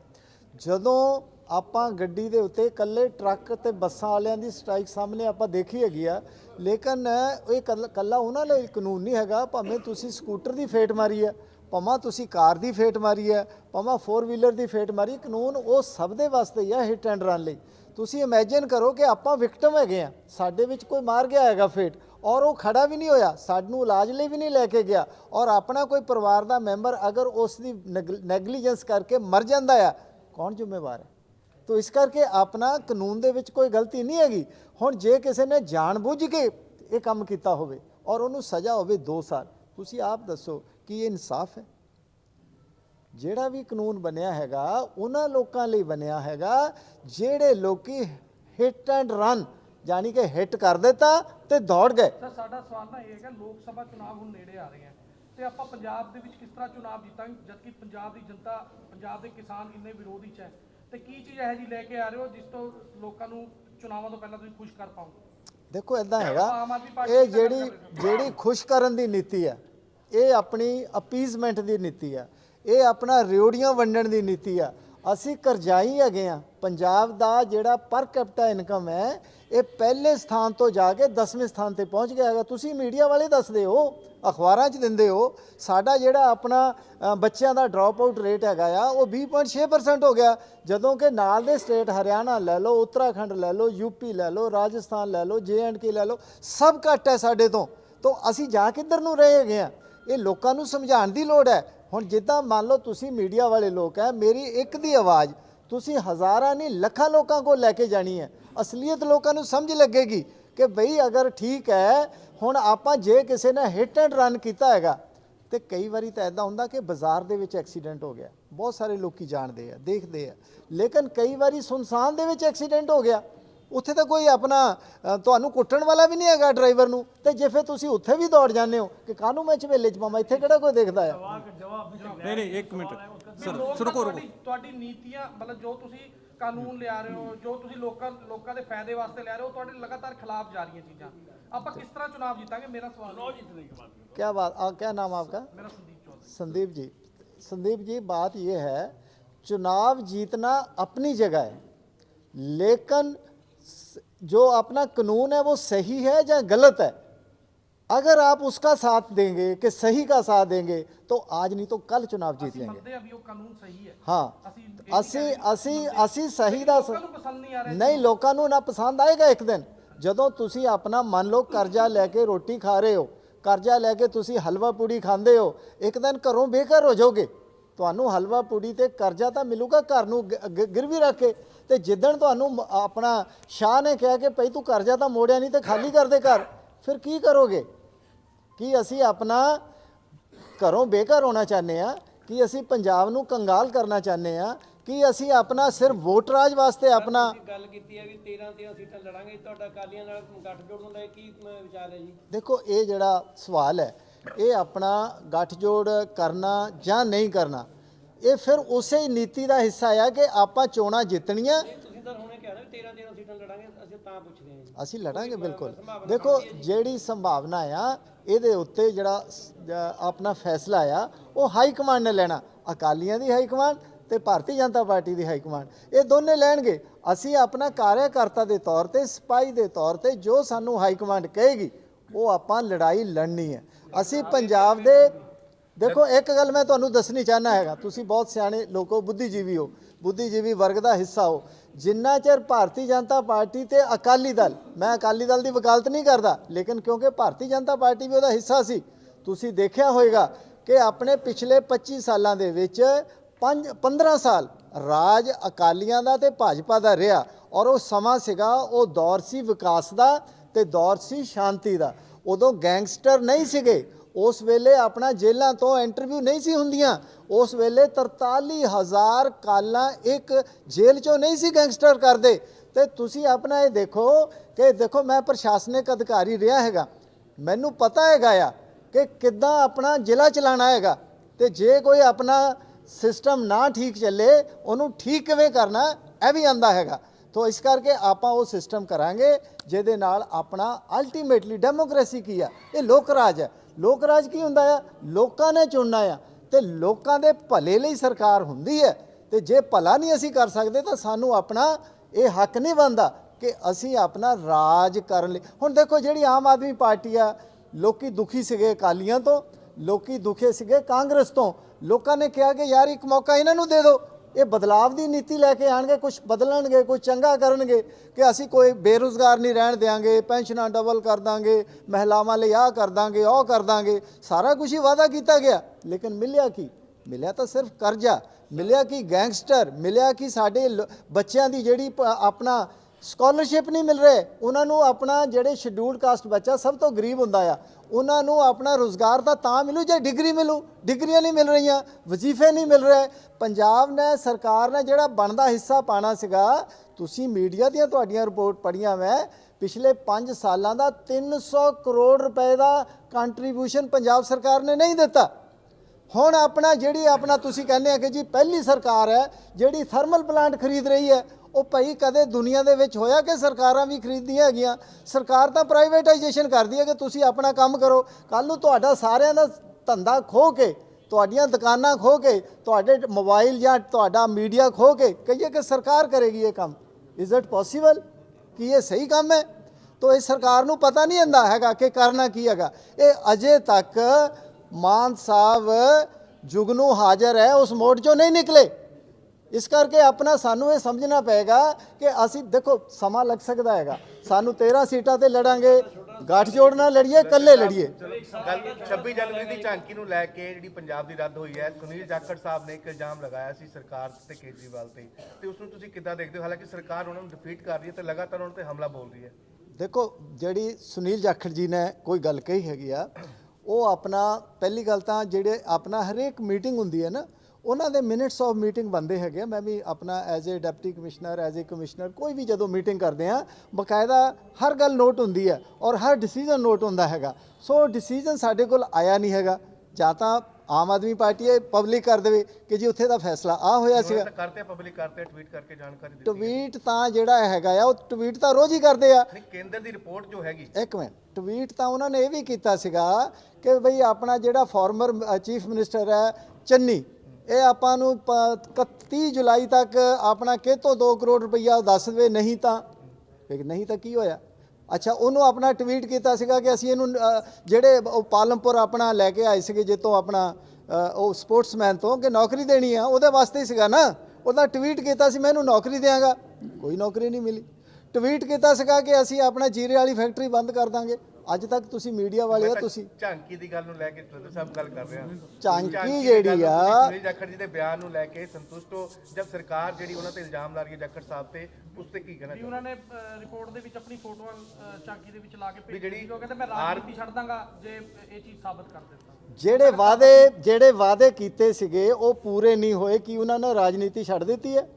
ਜਦੋਂ ਆਪਾਂ ਗੱਡੀ ਦੇ ਉੱਤੇ ਇਕੱਲੇ ਟਰੱਕ ਤੇ ਬੱਸਾਂ ਵਾਲਿਆਂ ਦੀ ਸਟ੍ਰਾਈਕ ਸਾਹਮਣੇ ਆਪਾਂ ਦੇਖੀ ਹੈਗੀ ਆ, ਲੇਕਿਨ ਇਹ ਕੱਲ- ਕੱਲਾ ਉਹਨਾਂ ਲਈ ਕਾਨੂੰਨ ਨਹੀਂ ਹੈਗਾ, ਭਾਵੇਂ ਤੁਸੀਂ ਸਕੂਟਰ ਦੀ ਫੇਟ ਮਾਰੀ ਹੈ ਭਾਵੇਂ ਤੁਸੀਂ ਕਾਰ ਦੀ ਫੇਟ ਮਾਰੀ ਹੈ ਭਾਵੇਂ 4 ਵੀਲਰ ਦੀ ਫੇਟ ਮਾਰੀ, ਕਾਨੂੰਨ ਉਹ ਸਭ ਦੇ ਵਾਸਤੇ ਹੀ ਆ ਹਿੱਟ ਐਂਡ ਰਨ ਲਈ। ਤੁਸੀਂ ਇਮੇਜਿਨ ਕਰੋ ਕਿ ਆਪਾਂ ਵਿਕਟਮ ਹੈਗੇ ਆ, ਸਾਡੇ ਵਿੱਚ ਕੋਈ ਮਾਰ ਗਿਆ ਹੈਗਾ ਫੇਟ ਔਰ ਉਹ ਖੜਾ ਵੀ ਨਹੀਂ ਹੋਇਆ, ਸਾਨੂੰ ਇਲਾਜ ਲਈ ਵੀ ਨਹੀਂ ਲੈ ਕੇ ਗਿਆ ਔਰ ਆਪਣਾ ਕੋਈ ਪਰਿਵਾਰ ਦਾ ਮੈਂਬਰ ਅਗਰ ਉਸ ਦੀ ਨੈਗਲੀਜੈਂਸ ਕਰਕੇ ਮਰ ਜਾਂਦਾ ਆ, ਕੌਣ ਜ਼ਿੰਮੇਵਾਰ ਹੈ? ਤੋ ਇਸ ਕਰਕੇ ਆਪਣਾ ਕਾਨੂੰਨ ਦੇ ਵਿੱਚ ਕੋਈ ਗਲਤੀ ਨਹੀਂ ਹੈਗੀ। ਹੁਣ ਜੇ ਕਿਸੇ ਨੇ ਜਾਣਬੁੱਝ ਕੇ ਇਹ ਕੰਮ ਕੀਤਾ ਹੋਵੇ ਔਰ ਉਹਨੂੰ ਸਜ਼ਾ ਹੋਵੇ 2 ਸਾਲ, ਤੁਸੀਂ ਆਪ ਦੱਸੋ ਕਿ ਇਹ ਇਨਸਾਫ ਹੈ? ਜਿਹੜਾ ਵੀ ਕਾਨੂੰਨ ਬਣਿਆ ਹੈਗਾ, ਉਹਨਾਂ ਲੋਕਾਂ ਲਈ ਬਣਿਆ ਹੈਗਾ, ਜਿਹੜੇ ਲੋਕੀ ਹਿੱਟ ਐਂਡ ਰਨ ਯਾਨੀ ਕਿ ਹਿੱਟ ਕਰ ਦਿੱਤਾ ਤੇ ਦੌੜ ਗਏ। ਸਰ ਸਾਡਾ ਸਵਾਲ ਨਾ ਇਹ ਹੈਗਾ ਲੋਕ ਸਭਾ ਚੁਣਾਵ ਹੁਣ ਨੇੜੇ ਆ ਰਹੇ ਆ ਤੇ ਆਪਾਂ ਪੰਜਾਬ ਦੇ ਵਿੱਚ ਕਿਸ ਤਰ੍ਹਾਂ ਚੁਣਾਵ ਜਿੱਤਾਂਗੇ ਜਦਕਿ ਪੰਜਾਬ ਦੀ ਜਨਤਾ ਪੰਜਾਬ ਦੇ ਕਿਸਾਨ ਇੰਨੇ ਵਿਰੋਧੀ ਚ ਹੈ। ਤੇ ਕੀ ਚੀਜ਼ ਇਹੋ ਜੀ ਲੈ ਕੇ ਆ ਰਹੇ ਹੋ ਜਿਸ ਤੋਂ ਲੋਕਾਂ ਨੂੰ ਚੁਣਾਵਾਂ ਤੋਂ ਪਹਿਲਾਂ ਤੁਸੀਂ ਖੁਸ਼ ਕਰ ਪਾਓ ਦੇਖੋ ਇਦਾਂ ਹੈਗਾ ਇਹ ਜਿਹੜੀ ਜਿਹੜੀ ਖੁਸ਼ ਕਰਨ ਦੀ ਨੀਤੀ ਹੈ ਇਹ ਆਪਣੀ ਅਪੀਜ਼ਮੈਂਟ ਦੀ ਨੀਤੀ ਹੈ ਇਹ ਆਪਣਾ ਰਿਓੜੀਆਂ ਵੰਡਣ ਦੀ ਨੀਤੀ ਆ ਅਸੀਂ ਕਰਜ਼ਾਈ ਹੈਗੇ ਆ ਪੰਜਾਬ ਦਾ ਜਿਹੜਾ ਪਰ ਕੈਪੀਟਾ ਇਨਕਮ ਹੈ ਇਹ ਪਹਿਲੇ ਸਥਾਨ ਤੋਂ ਜਾ ਕੇ 10ਵੇਂ ਸਥਾਨ ਤੇ ਪਹੁੰਚ ਗਿਆ ਹੈਗਾ। ਤੁਸੀਂ ਮੀਡੀਆ ਵਾਲੇ ਦੱਸਦੇ ਹੋ, ਅਖਬਾਰਾਂ 'ਚ ਦਿੰਦੇ ਹੋ, ਸਾਡਾ ਜਿਹੜਾ ਆਪਣਾ ਬੱਚਿਆਂ ਦਾ ਡ੍ਰੌਪ ਆਊਟ ਰੇਟ ਹੈਗਾ ਆ, ਉਹ 20.6% ਹੋ ਗਿਆ। ਜਦੋਂ ਕਿ ਨਾਲ ਦੇ ਸਟੇਟ ਹਰਿਆਣਾ ਲੈ ਲਓ, ਉੱਤਰਾਖੰਡ ਲੈ ਲਓ ਯੂਪੀ ਲੈ ਲਓ, ਰਾਜਸਥਾਨ ਲੈ ਲਓ ਜੇ ਐਂਡ ਕੇ ਲੈ ਲਓ, ਸਭ ਘੱਟ ਹੈ ਸਾਡੇ ਤੋਂ। ਤੋਂ ਅਸੀਂ ਜਾ ਕਿੱਧਰ ਨੂੰ ਰਹੇ ਹੈਗੇ ਆ? ਇਹ ਲੋਕਾਂ ਨੂੰ ਸਮਝਾਉਣ ਦੀ ਲੋੜ ਹੈ। ਹੁਣ ਜਿੱਦਾਂ ਮੰਨ ਲਓ ਤੁਸੀਂ ਮੀਡੀਆ ਵਾਲੇ ਲੋਕ ਹੈ, ਮੇਰੀ ਇੱਕ ਦੀ ਆਵਾਜ਼, ਤੁਸੀਂ ਹਜ਼ਾਰਾਂ ਨਹੀਂ, ਲੱਖਾਂ ਲੋਕਾਂ ਕੋਲ ਲੈ ਕੇ ਜਾਣੀ ਹੈ। ਅਸਲੀਅਤ ਲੋਕਾਂ ਨੂੰ ਸਮਝ ਲੱਗੇਗੀ ਕਿ ਬਈ ਅਗਰ ਠੀਕ ਹੈ ਹੁਣ ਆਪਾਂ ਜੇ ਕਿਸੇ ਨੇ ਹਿੱਟ ਐਂਡ ਰਨ ਕੀਤਾ ਹੈਗਾ ਤੇ ਕਈ ਵਾਰੀ ਤਾਂ ਐਦਾਂ ਹੁੰਦਾ ਕਿ ਬਾਜ਼ਾਰ ਦੇ ਵਿੱਚ ਐਕਸੀਡੈਂਟ ਹੋ ਗਿਆ। ਬਹੁਤ ਸਾਰੇ ਲੋਕੀ ਜਾਣਦੇ ਆ ਦੇਖਦੇ ਆ। ਲੇਕਿਨ ਕਈ ਵਾਰੀ ਸੁਨਸਾਨ ਦੇ ਵਿੱਚ ਐਕਸੀਡੈਂਟ ਹੋ ਗਿਆ। ਉੱਥੇ ਤਾਂ ਕੋਈ ਆਪਣਾ ਤੁਹਾਨੂੰ ਕੁੱਟਣ ਵਾਲਾ ਵੀ ਨਹੀਂ ਹੈਗਾ ਡਰਾਈਵਰ ਨੂੰ। ਤੇ ਜੇ ਫਿਰ ਤੁਸੀਂ ਉੱਥੇ ਵੀ ਦੌੜ ਜਾਂਦੇ ਹੋ ਕਿ ਕਾਹਨੂੰ ਮੈਂ ਝਵੇਲੇ ਚ ਪਾਵਾਂ? ਇੱਥੇ ਕਿਹੜਾ ਕੋਈ ਦੇਖਦਾ ਆ? ਨਹੀਂ ਨਹੀਂ ਇੱਕ ਮਿੰਟ। ਵੀ ਸਰ ਰੁਕੋ ਰੁਕੋ ਤੁਹਾਡੀ ਨੀਤੀਆਂ ਮਤਲਬ ਜੋ ਤੁਸੀਂ ਕਾਨੂੰਨ ਲਿਆ ਰਹੇ ਹੋ ਜੋ ਤੁਸੀਂ ਲੋਕਾਂ ਲੋਕਾਂ ਦੇ ਫਾਇਦੇ ਵਾਸਤੇ ਲਿਆ ਰਹੇ ਹੋ ਤੁਹਾਡੇ ਲਗਾਤਾਰ ਖਿਲਾਫ ਜਾ ਰਹੀਆਂ ਚੀਜ਼ਾਂ ਆਪਾਂ ਕਿਸ ਤਰ੍ਹਾਂ ਚੁਣਾਵ ਜਿੱਤਾਂਗੇ ਮੇਰਾ ਸਵਾਲ ਹੈ। क्या बात आ, क्या नाम आपका ਮੇਰਾ ਸੰਦੀਪ ਚੌਧਰੀ संदीप जी संदीप जी बात ये है चुनाव जीतना अपनी जगह है लेकिन स- जो अपना कानून है वो सही है या गलत है अगर आप उसका साथ देंगे कि सही का साथ देंगे तो आज नहीं तो कल चुनाव जीत ਅਸੀਂ लेंगे ਮੰਨਦੇ ਆ ਵੀ ਉਹ ਕਾਨੂੰਨ ਸਹੀ ਹੈ ਹਾਂ ਅਸੀਂ ਇਹ ਨਹੀਂ ਅਸੀਂ ਕਹਿ ਰਹੇ ਅਸੀਂ ਅਸੀਂ ਸਹੀ ਦਾ ਸ- ਲੋਕਾਂ ਨੂੰ ਪਸੰਦ ਨਹੀਂ ਆ ਰਿਹਾ ਨਹੀਂ ਲੋਕਾਂ ਨੂੰ ਨਾ ਪਸੰਦ ਆਏਗਾ ਇੱਕ ਦਿਨ ਜਦੋਂ ਤੁਸੀਂ ਆਪਣਾ ਮੰਨ ਲਓ ਕਰਜ਼ਾ ਲੈ ਕੇ ਰੋਟੀ ਖਾ ਰਹੇ ਹੋ ਕਰਜ਼ਾ ਲੈ ਕੇ ਤੁਸੀਂ ਹਲਵਾ ਪੂੜੀ ਖਾਂਦੇ ਹੋ ਇੱਕ ਦਿਨ ਘਰੋਂ ਬੇਘਰ ਹੋ ਜਾਓਗੇ ਤੁਹਾਨੂੰ ਹਲਵਾ ਪੂੜੀ ਤੇ ਕਰਜ਼ਾ ਤਾਂ ਮਿਲੂਗਾ ਘਰ ਨੂੰ ਗ- ਗ- ਗਿਰਵੀ ਰੱਖ ਕੇ ਤੇ ਜਿੱਦਣ ਤੁਹਾਨੂੰ ਮ- ਆਪਣਾ ਸ਼ਾਹ ਨੇ ਕਿਹਾ ਕਿ ਭਈ ਤੂੰ ਕਰਜ਼ਾ ਤਾਂ ਮੋੜਿਆ ਨਹੀਂ ਤੇ ਖਾਲੀ ਕਰ ਦੇ ਘਰ ਫਿਰ ਕੀ ਕਰੋਗੇ? ਕੀ ਅਸੀਂ ਆਪਣਾ ਘਰੋਂ ਬੇਘਰ ਹੋਣਾ ਚਾਹੁੰਦੇ ਆ ਕਿ ਅਸੀਂ ਪੰਜਾਬ ਨੂੰ ਕੰਗਾਲ ਕਰਨਾ ਚਾਹੁੰਦੇ ਆ ਕਿ ਅਸੀਂ ਆਪਣਾ ਸਿਰਫ ਵੋਟ ਰਾਜ ਵਾਸਤੇ ਆਪਣਾ ਤੁਸੀਂ ਗੱਲ ਕੀਤੀ ਹੈ ਵੀ 13 13 ਸੀਟਾਂ ਲੜਾਂਗੇ ਤੁਹਾਡਾ ਅਕਾਲੀਆਂ ਨਾਲ ਗੱਠਜੋੜ ਨੂੰ ਲੈ ਕੇ ਅਮ, ਵਿਚਾਰ ਹੈ ਜੀ? ਦੇਖੋ ਇਹ ਜਿਹੜਾ ਸਵਾਲ ਹੈ ਇਹ ਆਪਣਾ ਗੱਠਜੋੜ ਕਰਨਾ ਜਾਂ ਨਹੀਂ ਕਰਨਾ ਇਹ ਫਿਰ ਉਸੇ ਹੀ ਨੀਤੀ ਦਾ ਹਿੱਸਾ ਆ ਕਿ ਆਪਾਂ ਚੋਣਾਂ ਜਿੱਤਣੀਆਂ 13 13 ਸੀਟਾਂ ਲੜਾਂਗੇ ਅਸੀਂ ਤਾਂ ਪੁੱਛ ਰਹੇ ਹਾਂ ਜੀ। ਅਸੀਂ ਲੜਾਂਗੇ ਬਿਲਕੁਲ। ਦੇਖੋ ਜਿਹੜੀ ਸੰਭਾਵਨਾ ਆ ਇਹਦੇ ਉੱਤੇ ਜਿਹੜਾ ਸ- ਆਪਣਾ ਫੈਸਲਾ ਆ ਉਹ ਹਾਈ ਕਮਾਂਡ ਨੇ ਲੈਣਾ। ਅਕਾਲੀਆਂ ਦੀ ਹਾਈ ਕਮਾਂਡ ਤੇ ਭਾਰਤੀ ਜਨਤਾ ਪਾਰਟੀ ਦੀ ਹਾਈ ਕਮਾਂਡ। ਇਹ ਦੋਨੇ ਲੈਣਗੇ। ਅਸੀਂ ਆਪਣਾ ਕਾਰਜਕਰਤਾ ਦੇ ਤੌਰ ਤੇ ਸਿਪਾਹੀ ਦੇ ਤੌਰ ਤੇ ਜੋ ਸਾਨੂੰ ਹਾਈ ਕਮਾਂਡ ਕਹੇਗੀ ਉਹ ਆਪਾਂ ਲੜਾਈ ਲੜਨੀ ਹੈ। ਅਸੀਂ ਪੰਜਾਬ ਦੇ ਦੇਖੋ, ਇੱਕ ਗੱਲ ਮੈਂ ਤੁਹਾਨੂੰ ਦੱਸਣੀ ਚਾਹਨਾ ਹੈਗਾ। ਤੁਸੀਂ ਬਹੁਤ ਸਿਆਣੇ ਲੋਕੋ, ਬੁੱਧੀਜੀਵੀ ਹੋ। ਬੁੱਧੀਜੀਵੀ ਵਰਗ ਦਾ ਹਿੱਸਾ ਹੋ। ਜਿੰਨਾ ਚਿਰ ਭਾਰਤੀ ਜਨਤਾ ਪਾਰਟੀ ਤੇ ਅਕਾਲੀ ਦਲ, ਮੈਂ ਅਕਾਲੀ ਦਲ ਦੀ ਵਕਾਲਤ ਨਹੀਂ ਕਰਦਾ, ਲੇਕਿਨ ਕਿਉਂਕਿ ਭਾਰਤੀ ਜਨਤਾ ਪਾਰਟੀ ਵੀ ਉਹਦਾ ਹਿੱਸਾ ਸੀ, ਤੁਸੀਂ ਦੇਖਿਆ ਹੋਵੇਗਾ ਕਿ ਆਪਣੇ ਪਿਛਲੇ 25 ਸਾਲਾਂ ਦੇ ਵਿੱਚ 5 15 ਸਾਲ ਰਾਜ ਅਕਾਲੀਆਂ ਦਾ ਤੇ ਭਾਜਪਾ ਦਾ ਰਿਹਾ ਔਰ ਉਹ ਸਮਾਂ ਸੀਗਾ ਉਹ ਦੌਰ ਸੀ ਵਿਕਾਸ ਦਾ ਤੇ ਦੌਰ ਸੀ ਸ਼ਾਂਤੀ ਦਾ। ਉਦੋਂ ਗੈਂਗਸਟਰ ਨਹੀਂ ਸੀਗੇ ਉਸ ਵੇਲੇ ਆਪਣਾ ਜੇਲ੍ਹਾਂ ਤੋਂ ਇੰਟਰਵਿਊ ਨਹੀਂ ਸੀ ਹੁੰਦੀਆਂ। ਉਸ ਵੇਲੇ 43000 ਕਾਲਾਂ ਇੱਕ ਜੇਲ੍ਹ ਚੋਂ ਨਹੀਂ ਸੀ ਗੈਂਗਸਟਰ ਕਰਦੇ। ਤੇ ਤੁਸੀਂ ਆਪਣਾ ਇਹ ਦੇਖੋ ਕਿ ਦੇਖੋ ਮੈਂ ਪ੍ਰਸ਼ਾਸਨਿਕ ਅਧਿਕਾਰੀ ਰਿਹਾ ਹੈਗਾ। ਮੈਨੂੰ ਪਤਾ ਹੈਗਾ ਆ ਕਿ ਕਿੱਦਾਂ ਆਪਣਾ ਜ਼ਿਲ੍ਹਾ ਚਲਾਣਾ ਹੈਗਾ। ਤੇ ਜੇ ਕੋਈ ਆਪਣਾ ਸਿਸਟਮ ਨਾ ਠੀਕ ਚੱਲੇ, ਉਹਨੂੰ ਠੀਕ ਕਿਵੇਂ ਕਰਨਾ, ਇਹ ਵੀ ਆਂਦਾ ਹੈਗਾ। ਤੋ ਇਸ ਕਰਕੇ ਆਪਾਂ ਉਹ ਸਿਸਟਮ ਕਰਾਂਗੇ, ਜਿਹਦੇ ਨਾਲ ਆਪਣਾ ਅਲਟੀਮੇਟਲੀ ਡੈਮੋਕ੍ਰੇਸੀ ਕੀ ਆ? ਇਹ ਲੋਕ ਰਾਜ ਹੈ ਲੋਕ ਰਾਜ ਕੀ ਹੁੰਦਾ ਆ? ਲੋਕਾਂ ਨੇ ਚੁਣਨਾ ਆ। ਤੇ ਲੋਕਾਂ ਦੇ ਭਲੇ ਲਈ ਸਰਕਾਰ ਹੁੰਦੀ ਹੈ। ਤੇ ਜੇ ਭਲਾ ਨਹੀਂ ਅਸੀਂ ਕਰ ਸਕਦੇ ਤਾਂ ਸਾਨੂੰ ਆਪਣਾ ਇਹ ਹੱਕ ਨਹੀਂ ਬਣਦਾ ਕਿ ਅਸੀਂ ਆਪਣਾ ਰਾਜ ਕਰਨ ਲਈ। ਹੁਣ ਦੇਖੋ ਜਿਹੜੀ ਆਮ ਆਦਮੀ ਪਾਰਟੀ ਆ, ਲੋਕੀ ਦੁਖੀ ਸੀਗੇ ਅਕਾਲੀਆਂ ਤੋਂ, ਲੋਕੀ ਦੁਖੇ ਸੀਗੇ ਕਾਂਗਰਸ ਤੋਂ। ਲੋਕਾਂ ਨੇ ਕਿਹਾ ਕਿ ਯਾਰ ਇੱਕ ਮੌਕਾ ਇਹਨਾਂ ਨੂੰ ਦੇ ਦਿਓ। ਇਹ ਬਦਲਾਵ ਦੀ ਨੀਤੀ ਲੈ ਕੇ ਆਣਗੇ ਕੁਝ ਬਦਲਣਗੇ ਕੁਝ ਚੰਗਾ ਕਰਨਗੇ ਕਿ ਅਸੀਂ ਕੋਈ ਬੇਰੁਜ਼ਗਾਰ ਨਹੀਂ ਰਹਿਣ ਦੇਾਂਗੇ ਪੈਨਸ਼ਨਾਂ ਡਬਲ ਕਰ ਦਾਂਗੇ, ਮਹਿਲਾਵਾਂ ਲਈ ਆਹ ਕਰ ਦਾਂਗੇ, ਉਹ ਕਰ ਦਾਂਗੇ, ਸਾਰਾ ਕੁਝ ਹੀ ਵਾਅਦਾ ਕੀਤਾ ਗਿਆ। ਲੇਕਿਨ ਮਿਲਿਆ ਕੀ? ਮਿਲਿਆ ਤਾਂ ਸਿਰਫ ਕਰਜ਼ਾ, ਮਿਲਿਆ ਕਿ ਗੈਂਗਸਟਰ, ਮਿਲਿਆ ਕਿ ਸਾਡੇ ਲ- ਬੱਚਿਆਂ ਦੀ ਜਿਹੜੀ ਪ- ਆਪਣਾ ਸਕਾਲਰਸ਼ਿਪ ਨਹੀਂ ਮਿਲ ਰਹੇ। ਉਹਨਾਂ ਨੂੰ ਆਪਣਾ ਜਿਹੜੇ ਸ਼ਡਿਊਲਡ ਕਾਸਟ ਬੱਚਾ ਸਭ ਤੋਂ ਗਰੀਬ ਹੁੰਦਾ ਆ। ਉਹਨਾਂ ਨੂੰ ਆਪਣਾ ਰੋਜ਼ਗਾਰ ਤਾਂ ਤਾਂ ਮਿਲੂ, ਜੇ ਡਿਗਰੀ ਮਿਲੂ। ਡਿਗਰੀਆਂ ਨਹੀਂ ਮਿਲ ਰਹੀਆਂ, ਵਜ਼ੀਫੇ ਨਹੀਂ ਮਿਲ ਰਹੇ। ਪੰਜਾਬ ਨੇ, ਸਰਕਾਰ ਨੇ ਜਿਹੜਾ ਬਣਦਾ ਹਿੱਸਾ ਪਾਣਾ ਸੀਗਾ, ਤੁਸੀਂ ਮੀਡੀਆ ਦੀਆਂ ਤੁਹਾਡੀਆਂ ਰਿਪੋਰਟ ਪੜੀਆਂ ਮੈਂ, ਪਿਛਲੇ 5 ਸਾਲਾਂ ਦਾ 300 ਕਰੋੜ ਰੁਪਏ ਦਾ ਕੰਟਰੀਬਿਊਸ਼ਨ ਪੰਜਾਬ ਸਰਕਾਰ ਨੇ ਨਹੀਂ ਦਿੱਤਾ। ਹੁਣ ਆਪਣਾ ਜਿਹੜੀ ਆਪਣਾ ਤੁਸੀਂ ਕਹਿੰਦੇ ਆ ਕਿ ਜੀ ਪਹਿਲੀ ਸਰਕਾਰ ਹੈ, ਜਿਹੜੀ ਥਰਮਲ ਪਲਾਂਟ ਖਰੀਦ ਰਹੀ ਹੈ ਉਹ ਭਾਈ ਕਦੇ ਦੁਨੀਆ ਦੇ ਵਿੱਚ ਹੋਇਆ ਕਿ ਸਰਕਾਰਾਂ ਵੀ ਖਰੀਦਦੀਆਂ ਹੈਗੀਆਂ? ਸਰਕਾਰ ਤਾਂ ਪ੍ਰਾਈਵੇਟਾਈਜੇਸ਼ਨ ਕਰਦੀ ਹੈ ਕਿ ਤੁਸੀਂ ਆਪਣਾ ਕੰਮ ਕਰੋ। ਕੱਲ ਨੂੰ ਤੁਹਾਡਾ ਸਾਰਿਆਂ ਦਾ ਧੰਦਾ ਖੋ ਕੇ, ਤੁਹਾਡੀਆਂ ਦੁਕਾਨਾਂ ਖੋ ਕੇ, ਤੁਹਾਡੇ ਮੋਬਾਈਲ ਜਾਂ ਤੁਹਾਡਾ ਮੀਡੀਆ ਖੋ ਕੇ ਕਹੀਏ ਕਿ ਸਰਕਾਰ ਕਰੇਗੀ ਇਹ ਕੰਮ। ਇਜ਼ ਇਟ ਪੋਸੀਬਲ ਕਿ ਇਹ ਸਹੀ ਕੰਮ ਹੈ? ਤੋ ਇਹ ਸਰਕਾਰ ਨੂੰ ਪਤਾ ਨਹੀਂ ਹੁੰਦਾ ਹੈਗਾ ਕਿ ਕਰਨਾ ਕੀ ਹੈਗਾ। ਇਹ ਅਜੇ ਤੱਕ ਮਾਨ ਸਾਹਿਬ ਜੁਗਨੂ ਹਾਜ਼ਰ ਹੈ, ਉਸ ਮੋੜ ਚੋਂ ਨਹੀਂ ਨਿਕਲੇ। ਇਸ ਕਰਕੇ ਆਪਣਾ ਸਾਨੂੰ ਇਹ ਸਮਝਣਾ ਪਏਗਾ ਕਿ ਅਸੀਂ ਦੇਖੋ ਸਮਾਂ ਲੱਗ ਸਕਦਾ ਹੈਗਾ। ਸਾਨੂੰ 13 ਸੀਟਾਂ ਤੇ ਲੜਾਂਗੇ। ਗੱਠ ਜੋੜਨਾ ਲੜੀਏ ਇਕੱਲੇ ਲੜੀਏ। ਗੱਲ 26 ਜਨਵਰੀ ਦੀ ਝਾਂਕੀ ਨੂੰ ਲੈ ਕੇ ਜਿਹੜੀ ਪੰਜਾਬ ਦੀ ਰੱਦ ਹੋਈ ਹੈ ਸੁਨੀਲ ਜਾਖੜ ਸਾਹਿਬ ਨੇ ਇੱਕ ਇਲਜ਼ਾਮ ਲਗਾਇਆ ਸੀ ਸਰਕਾਰ ਤੇ ਕੇਜਰੀਵਾਲ ਤੇ। ਤੇ ਉਸ ਨੂੰ ਤੁਸੀਂ ਕਿੱਦਾਂ ਦੇਖਦੇ ਹੋ? ਹਾਲਾਂਕਿ ਸਰਕਾਰ ਉਹਨਾਂ ਨੂੰ ਡਿਫੀਟ ਕਰ ਰਹੀ ਹੈ ਤੇ ਲਗਾਤਾਰ ਉਹਨਾਂ ਤੇ ਹਮਲਾ ਬੋਲ ਰਹੀ ਹੈ। ਦੇਖੋ ਜਿਹੜੀ ਸੁਨੀਲ ਜਾਖੜ ਜੀ ਨੇ ਕੋਈ ਗੱਲ ਕਹੀ ਹੈਗੀ ਆ ਉਹ ਆਪਣਾ ਪਹਿਲੀ ਗੱਲ ਤਾਂ ਜਿਹੜੇ ਆਪਣਾ ਹਰੇਕ ਮੀਟਿੰਗ ਹੁੰਦੀ ਹੈ ਨਾ ਉਹਨਾਂ ਦੇ ਮਿੰਟਸ ਆਫ ਮੀਟਿੰਗ ਬੰਦੇ ਹੈਗੇ ਆ। ਮੈਂ ਵੀ ਆਪਣਾ as a deputy commissioner as a commissioner ਕੋਈ ਵੀ ਜਦੋਂ ਮੀਟਿੰਗ ਕਰਦੇ ਆ ਬਕਾਇਦਾ ਹਰ ਗੱਲ ਨੋਟ ਹੁੰਦੀ ਹੈ ਔਰ ਹਰ ਡਿਸੀਜਨ ਨੋਟ ਹੁੰਦਾ ਹੈਗਾ। ਸੋ ਡਿਸੀਜਨ ਸਾਡੇ ਕੋਲ ਆਇਆ ਨਹੀਂ ਹੈਗਾ। ਜਾਂ ਤਾਂ ਆਮ ਆਦਮੀ ਪਾਰਟੀ ਇਹ ਪਬਲਿਕ ਕਰ ਦੇਵੇ ਕਿ ਜੀ ਉੱਥੇ ਦਾ ਫੈਸਲਾ ਆ ਹੋਇਆ ਸੀਗਾ। ਕਰਤੇ ਪਬਲਿਕ ਕਰਤੇ ਟਵੀਟ ਕਰਕੇ ਜਾਣਕਾਰੀ ਦਿੱਤੀ ਟਵੀਟ ਤਾਂ ਜਿਹੜਾ ਹੈਗਾ ਆ ਉਹ ਟਵੀਟ ਤਾਂ ਰੋਜ਼ ਹੀ ਕਰਦੇ ਆ। ਨਹੀਂ ਕੇਂਦਰ ਦੀ ਰਿਪੋਰਟ ਜੋ ਹੈਗੀ। ਇੱਕ ਮਿੰਟ ਟਵੀਟ ਤਾਂ ਉਹਨਾਂ ਨੇ ਇਹ ਵੀ ਕੀਤਾ ਸੀਗਾ ਕਿ ਬਈ ਆਪਣਾ ਜਿਹੜਾ ਫਾਰਮਰ ਚੀਫ ਮਿਨਿਸਟਰ ਹੈ ਚੰਨੀ ਇਹ ਆਪਾਂ ਨੂੰ 31 ਜੁਲਾਈ ਤੱਕ ਆਪਣਾ ਕਿਤੋਂ 2 ਕਰੋੜ ਰੁਪਈਆ ਦੱਸ ਦੇਵੇ, ਨਹੀਂ ਤਾਂ। ਨਹੀਂ ਤਾਂ ਕੀ ਹੋਇਆ? ਅੱਛਾ, ਉਹਨੂੰ ਆਪਣਾ ਟਵੀਟ ਕੀਤਾ ਸੀਗਾ ਕਿ ਅਸੀਂ ਇਹਨੂੰ ਜਿਹੜੇ ਉਹ ਪਾਲਮਪੁਰ ਆਪਣਾ ਲੈ ਕੇ ਆਏ ਸੀਗੇ, ਜਿੱਤੋਂ ਆਪਣਾ ਉਹ ਸਪੋਰਟਸਮੈਨ ਤੋਂ, ਕਿ ਨੌਕਰੀ ਦੇਣੀ ਆ, ਉਹਦੇ ਵਾਸਤੇ ਹੀ ਸੀਗਾ ਨਾ। ਉਹਦਾ ਟਵੀਟ ਕੀਤਾ ਸੀ, ਮੈਂ ਇਹਨੂੰ ਨੌਕਰੀ ਦਿਆਂਗਾ। ਕੋਈ ਨੌਕਰੀ ਨਹੀਂ ਮਿਲੀ। ਟਵੀਟ ਕੀਤਾ ਸੀਗਾ ਕਿ ਅਸੀਂ ਆਪਣਾ ਜੀਰੇ ਵਾਲੀ ਫੈਕਟਰੀ ਬੰਦ ਕਰ ਦਾਂਗੇ। ਅੱਜ ਤੱਕ ਤੁਸੀਂ ਮੀਡੀਆ ਵਾਲੇ ਆ ਤੁਸੀਂ ਝਾਂਕੀ ਦੀ ਗੱਲ ਨੂੰ ਲੈ ਕੇ ਸਦਰ ਸਾਹਿਬ ਗੱਲ ਕਰ ਰਹੇ। ਹਾਂ ਝਾਂਕੀ ਜਿਹੜੀ ਆ- ਜਾਖੜ ਜੀ ਦੇ ਬਿਆਨ ਨੂੰ ਲੈ ਕੇ ਸੰਤੁਸ਼ਟ ਹੋ। ਜਦ ਸਰਕਾਰ ਜਿਹੜੀ ਉਹਨਾਂ ਤੇ ਇਲਜ਼ਾਮ ਲਾ ਰਹੀ ਹੈ ਜਾਖੜ ਸਾਹਿਬ ਤੇ ਉਸ ਤੇ ਕੀ ਕਹਿਣਾ ਵੀ ਉਹਨਾਂ ਨੇ ਰਿਪੋਰਟ ਦੇ ਵਿੱਚ ਆਪਣੀ ਫੋਟੋਆਂ ਝਾਂਕੀ ਦੇ ਵਿੱਚ ਲਾ ਕੇ ਭੇਜੀ ਜਿਹੜੀ ਉਹ ਕਹਿੰਦੇ ਮੈਂ ਰਾਜਨੀਤੀ ਛੱਡ ਦਾਂਗਾ ਜੇ ਇਹ ਚੀਜ਼ ਸਾਬਤ ਕਰ ਦਿੱਤਾ। ਜਿਹੜੇ ਵਾਅਦੇ ਜਿਹੜੇ ਵਾਅਦੇ ਕੀਤੇ ਸੀਗੇ ਉਹ ਪੂਰੇ ਨਹੀਂ ਹੋਏ। ਕੀ ਉਹਨਾਂ ਨੇ ਰਾਜਨੀਤੀ ਛੱਡ ਦਿੱਤੀ ਹੈ?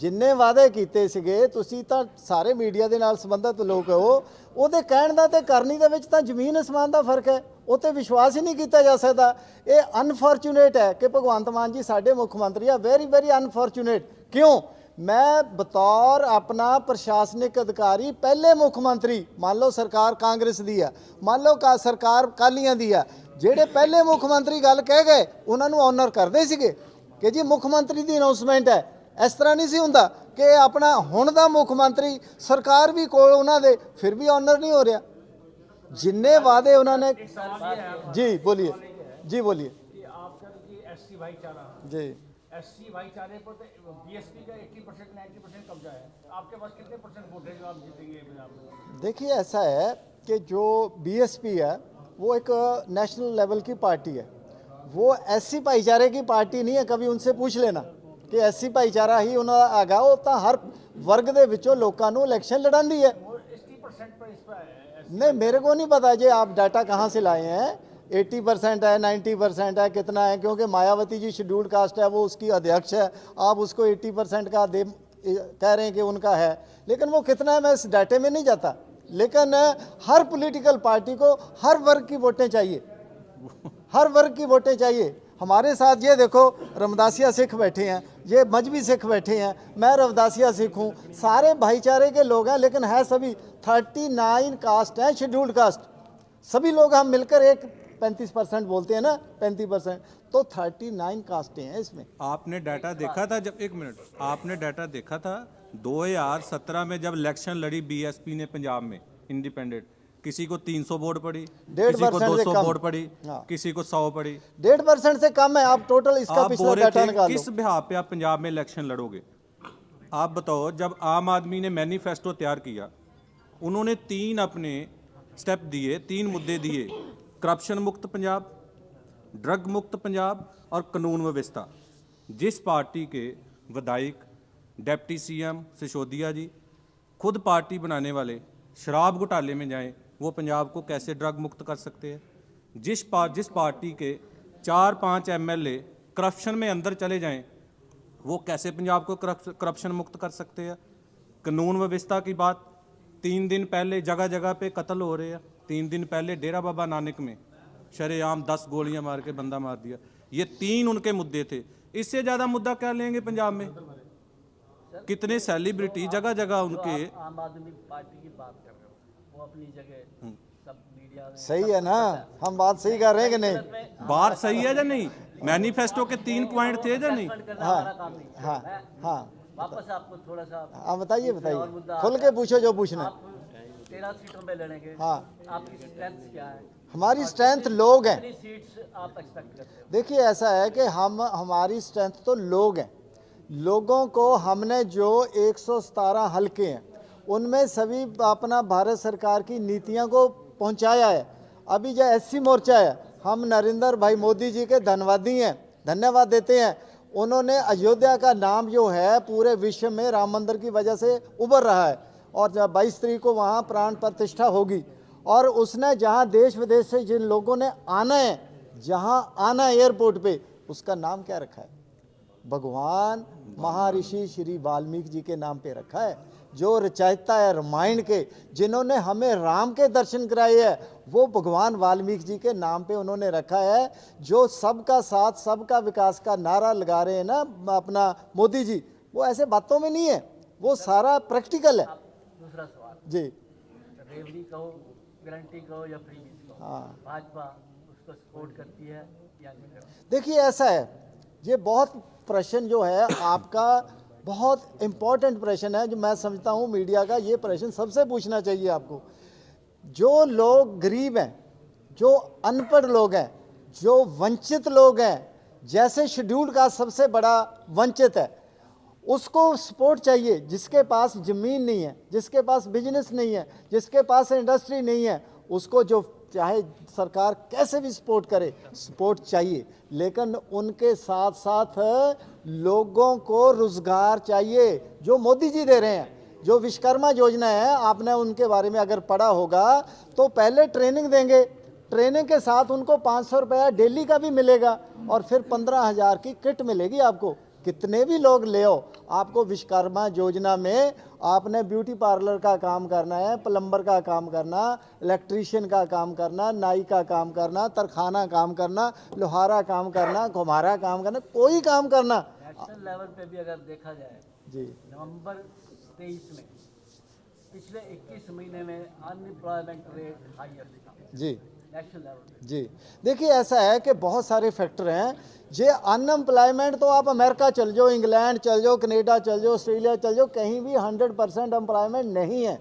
ਜਿੰਨੇ ਵਾਅਦੇ ਕੀਤੇ ਸੀਗੇ, ਤੁਸੀਂ ਤਾਂ ਸਾਰੇ ਮੀਡੀਆ ਦੇ ਨਾਲ ਸੰਬੰਧਿਤ ਲੋਕ ਹੋ, ਉਹਦੇ ਕਹਿਣ ਦਾ ਤੇ ਕਰਨੀ ਦੇ ਵਿੱਚ ਤਾਂ ਜ਼ਮੀਨ ਅਸਮਾਨ ਦਾ ਫ਼ਰਕ ਹੈ। ਉਹ ਤੇ ਵਿਸ਼ਵਾਸ ਹੀ ਨਹੀਂ ਕੀਤਾ ਜਾ ਸਕਦਾ। ਇਹ ਅਨਫੋਰਚੂਨੇਟ ਹੈ ਕਿ ਭਗਵੰਤ ਮਾਨ ਜੀ ਸਾਡੇ ਮੁੱਖ ਮੰਤਰੀ ਆ। ਵੈਰੀ ਵੈਰੀ ਅਨਫੋਰਚੂਨੇਟ ਕਿਉਂ? ਮੈਂ ਬਤੌਰ ਆਪਣਾ ਪ੍ਰਸ਼ਾਸਨਿਕ ਅਧਿਕਾਰੀ, ਪਹਿਲੇ ਮੁੱਖ ਮੰਤਰੀ, ਮੰਨ ਲਓ ਸਰਕਾਰ ਕਾਂਗਰਸ ਦੀ ਆ, ਮੰਨ ਲਓ ਕਾ ਸਰਕਾਰ ਕਾਲੀਆਂ ਦੀ ਆ, ਜਿਹੜੇ ਪਹਿਲੇ ਮੁੱਖ ਮੰਤਰੀ ਗੱਲ ਕਹਿ ਗਏ, ਉਹਨਾਂ ਨੂੰ ਆਨਰ ਕਰਦੇ ਸੀਗੇ ਕਿ ਜੀ ਮੁੱਖ ਮੰਤਰੀ ਦੀ ਅਨਾਉਂਸਮੈਂਟ ਹੈ। ਇਸ ਤਰ੍ਹਾਂ ਨਹੀਂ ਸੀ ਹੁੰਦਾ ਕਿ ਆਪਣਾ ਹੁਣ ਦਾ ਮੁੱਖ ਮੰਤਰੀ ਸਰਕਾਰ ਵੀ ਕੋਲ ਉਹਨਾਂ ਦੇ ਫਿਰ ਵੀ ਆਨਰ ਨਹੀਂ ਹੋ ਰਿਹਾ ਜਿੰਨੇ ਵਾਅਦੇ ਉਹਨਾਂ ਨੇ ਜੀ ਬੋਲੀਏ ਜੀ ਬੋਲੀਏ कि आपका कि एससी भाईचारा जी एससी भाईचारे पर तो बीएसपी का 80 परसेंट नाइन्टी परसेंट कब्जा है आपके पास कितने परसेंट वोट है जो आप जीतेंगे पंजाब में देखिए ऐसा है कि जो बीएसपी है वो एक नेशनल लेवल की पार्टी है वो एससी भाईचारे की पार्टी नहीं है कभी उनसे पूछ लेना ਕਿ ਐਸੀ ਭਾਈਚਾਰਾ ਹੀ ਉਹਨਾਂ ਦਾ ਹੈਗਾ ਉਹ ਤਾਂ ਹਰ ਵਰਗ ਦੇ ਵਿੱਚੋਂ ਲੋਕਾਂ ਨੂੰ ਇਲੈਕਸ਼ਨ ਲੜਾਉਂਦੀ ਹੈ और 80 परसेंट पर इस पर है नहीं मेरे को नहीं पता जी आप डाटा कहाँ से लाए हैं 80 परसेंट है 90 परसेंट है कितना है क्योंकि मायावती जी शेड्यूल्ड कास्ट है वो उसकी अध्यक्ष है आप उसको 80 परसेंट का दे कह रहे हैं कि उनका है लेकिन वो कितना है मैं इस डाटे में नहीं जाता लेकिन हर पॉलिटिकल पार्टी को हर वर्ग की वोटें चाहिए हर वर्ग की वोटें चाहिए हमारे साथ ये देखो रमदासिया सिख बैठे हैं ये मजहबी सिख बैठे हैं, मैं रमदासिया सिख हूँ, सारे भाईचारे के लोग हैं, लेकिन है सभी 39 कास्ट हैं शेड्यूल्ड कास्ट। सभी लोग हम मिलकर एक 35 परसेंट बोलते हैं ना 35 परसेंट। तो 39 कास्टें हैं इसमें। आपने डाटा देखा था जब, एक मिनट, आपने डाटा देखा था 2017 में जब इलेक्शन लड़ी बीएसपी ने पंजाब में इंडिपेंडेंट किसी को 300 वोट पड़ी डेढ़ किसी को परसेंट 200 कम। वोट पड़ी हाँ। किसी को 100 पड़ी डेढ़ परसेंट से कम है आप टोटल इसका आप पिछला डाटा थे निकाल किस बिहार पे आप पंजाब में इलेक्शन लड़ोगे आप बताओ जब आम आदमी ने मैनिफेस्टो तैयार किया उन्होंने तीन अपने स्टेप दिए तीन मुद्दे दिए करप्शन मुक्त पंजाब ड्रग मुक्त पंजाब और कानून व्यवस्था जिस पार्टी के विधायक डिप्टी सीएम सिसोदिया जी खुद पार्टी बनाने वाले शराब घोटाले में जाएँ वो पंजाब को कैसे ड्रग मुक्त कर सकते हैं? जिस पार जिस पार्टी के चार पाँच एमएलए करप्शन में अंदर चले जाएँ, वो कैसे पंजाब को करप्श- करप्शन मुक्त कर सकते हैं? कानून व्यवस्था की बात, तीन दिन पहले जगह जगह पे कत्ल हो रहे हैं। तीन दिन पहले डेरा बाबा नानक में शरेआम दस गोलियाँ मार के बंदा मार दिया। ये तीन उनके मुद्दे थे। इससे ज़्यादा मुद्दा क्या लेंगे पंजाब में? कितने सेलिब्रिटी जगह जगह उनके आम आदमी पार्टी की बात कर वो अपनी जगह सब मीडिया में सही है ना? हम बात सही कर रहे हैं कि नहीं? बात सही है या नहीं? मैनिफेस्टो के तीन पॉइंट थे या नहीं? है। हाँ हाँ वापस आपको थोड़ा सा हाँ बताइए बताइए। खुल के पूछो जो पूछना है। तेरह सीटों में लड़ेंगे। हाँ। आपकी स्ट्रेंथ क्या है? हमारी स्ट्रेंथ लोग हैं। आप एक्सपेक्ट करते हो? देखिए ऐसा है कि हम हमारी स्ट्रेंथ तो लोग हैं। लोगों को हमने जो 117 हलके हैं उनमें सभी अपना भारत सरकार की नीतियाँ को पहुँचाया है। अभी जो एससी मोर्चा है, हम नरेंद्र भाई मोदी जी के धन्यवादी हैं, धन्यवाद देते हैं। उन्होंने अयोध्या का नाम जो है, पूरे विश्व में राम मंदिर की वजह से उभर रहा है और बाईस तारीख को वहाँ प्राण प्रतिष्ठा होगी और उसने जहाँ देश विदेश से जिन लोगों ने आना है, जहाँ आना है एयरपोर्ट पे, उसका नाम क्या रखा है? भगवान महर्षि श्री वाल्मीकि जी के नाम पे रखा है। जो रचयिता है रामायण के जिन्होंने हमें राम के दर्शन कराए हैं वो भगवान वाल्मीकि जी के नाम पे उन्होंने रखा है जो सबका साथ सबका विकास का नारा लगा रहे हैं ना अपना मोदी जी वो ऐसे बातों में नहीं है वो सारा प्रैक्टिकल है। दूसरा सवाल। जी। रेवड़ी कहो गारंटी कहो या फ्री हाँ। भाजपा उसको सपोर्ट करती है देखिए ऐसा है ये बहुत प्रश्न जो है आपका बहुत इम्पोर्टेंट प्रश्न है जो मैं समझता हूँ मीडिया का, ये प्रश्न सबसे पूछना चाहिए आपको। जो लोग गरीब हैं, जो अनपढ़ लोग हैं, जो वंचित लोग हैं, जैसे शेड्यूल का सबसे बड़ा वंचित है, उसको सपोर्ट चाहिए, जिसके पास ज़मीन नहीं है, जिसके पास बिज़नेस नहीं है, जिसके पास इंडस्ट्री नहीं है, उसको जो चाहे सरकार कैसे भी सपोर्ट करे, सपोर्ट चाहिए, लेकिन उनके साथ साथ लोगों को रोज़गार चाहिए, जो मोदी जी दे रहे हैं, जो विश्वकर्मा योजना है, आपने उनके बारे में अगर पढ़ा होगा तो पहले ट्रेनिंग देंगे। ट्रेनिंग के साथ उनको पाँच सौ रुपया डेली का भी मिलेगा और फिर पंद्रह हज़ार की किट मिलेगी आपको। कितने भी लोग ले आओ, आपको विश्वकर्मा योजना में आपने ब्यूटी पार्लर का काम करना है प्लम्बर का काम करना इलेक्ट्रीशियन का काम करना नाई का काम करना तरखाना काम करना लोहारा काम करना घुमारा काम करना कोई काम करना। नेशनल लेवल पे भी अगर देखा जाए जी। नवंबर 23 में पिछले 21 महीने में अनएम्प्लॉयमेंट रेट हाईएस्ट था। जी। जी। देखिए, ऐसा है कि बहुत सारे फैक्टर हैं। जे अनएम्प्लॉयमेंट तो आप अमेरिका चल जाओ, इंग्लैंड चल जाओ, कनेडा चल जाओ, ऑस्ट्रेलिया चल जाओ, कहीं भी हंड्रेड परसेंट एम्प्लॉयमेंट नहीं है।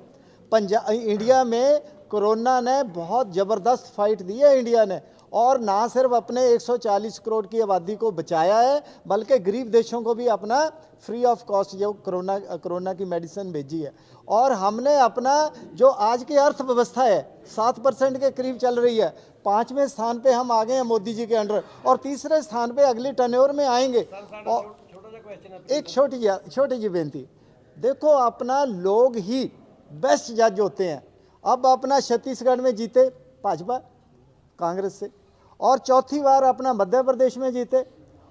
पंजाब इंडिया में कोरोना ने बहुत ज़बरदस्त फाइट दी है, इंडिया ने। और ना सिर्फ़ अपने 140 करोड़ की आबादी को बचाया है, बल्कि गरीब देशों को भी अपना फ्री ऑफ़ कॉस्ट जो कोरोना कोरोना की मेडिसिन भेजी है। और हमने अपना जो आज की अर्थव्यवस्था है सात परसेंट के करीब चल रही है। पाँचवें स्थान पे हम आ गए हैं मोदी जी के अंडर और तीसरे स्थान पे अगली टर्नओवर में आएँगे। और एक छोटी छोटी जी बेनती। देखो अपना लोग ही बेस्ट जज होते हैं। अब अपना छत्तीसगढ़ में जीते भाजपा कांग्रेस से। और चौथी बार अपना मध्य प्रदेश में जीते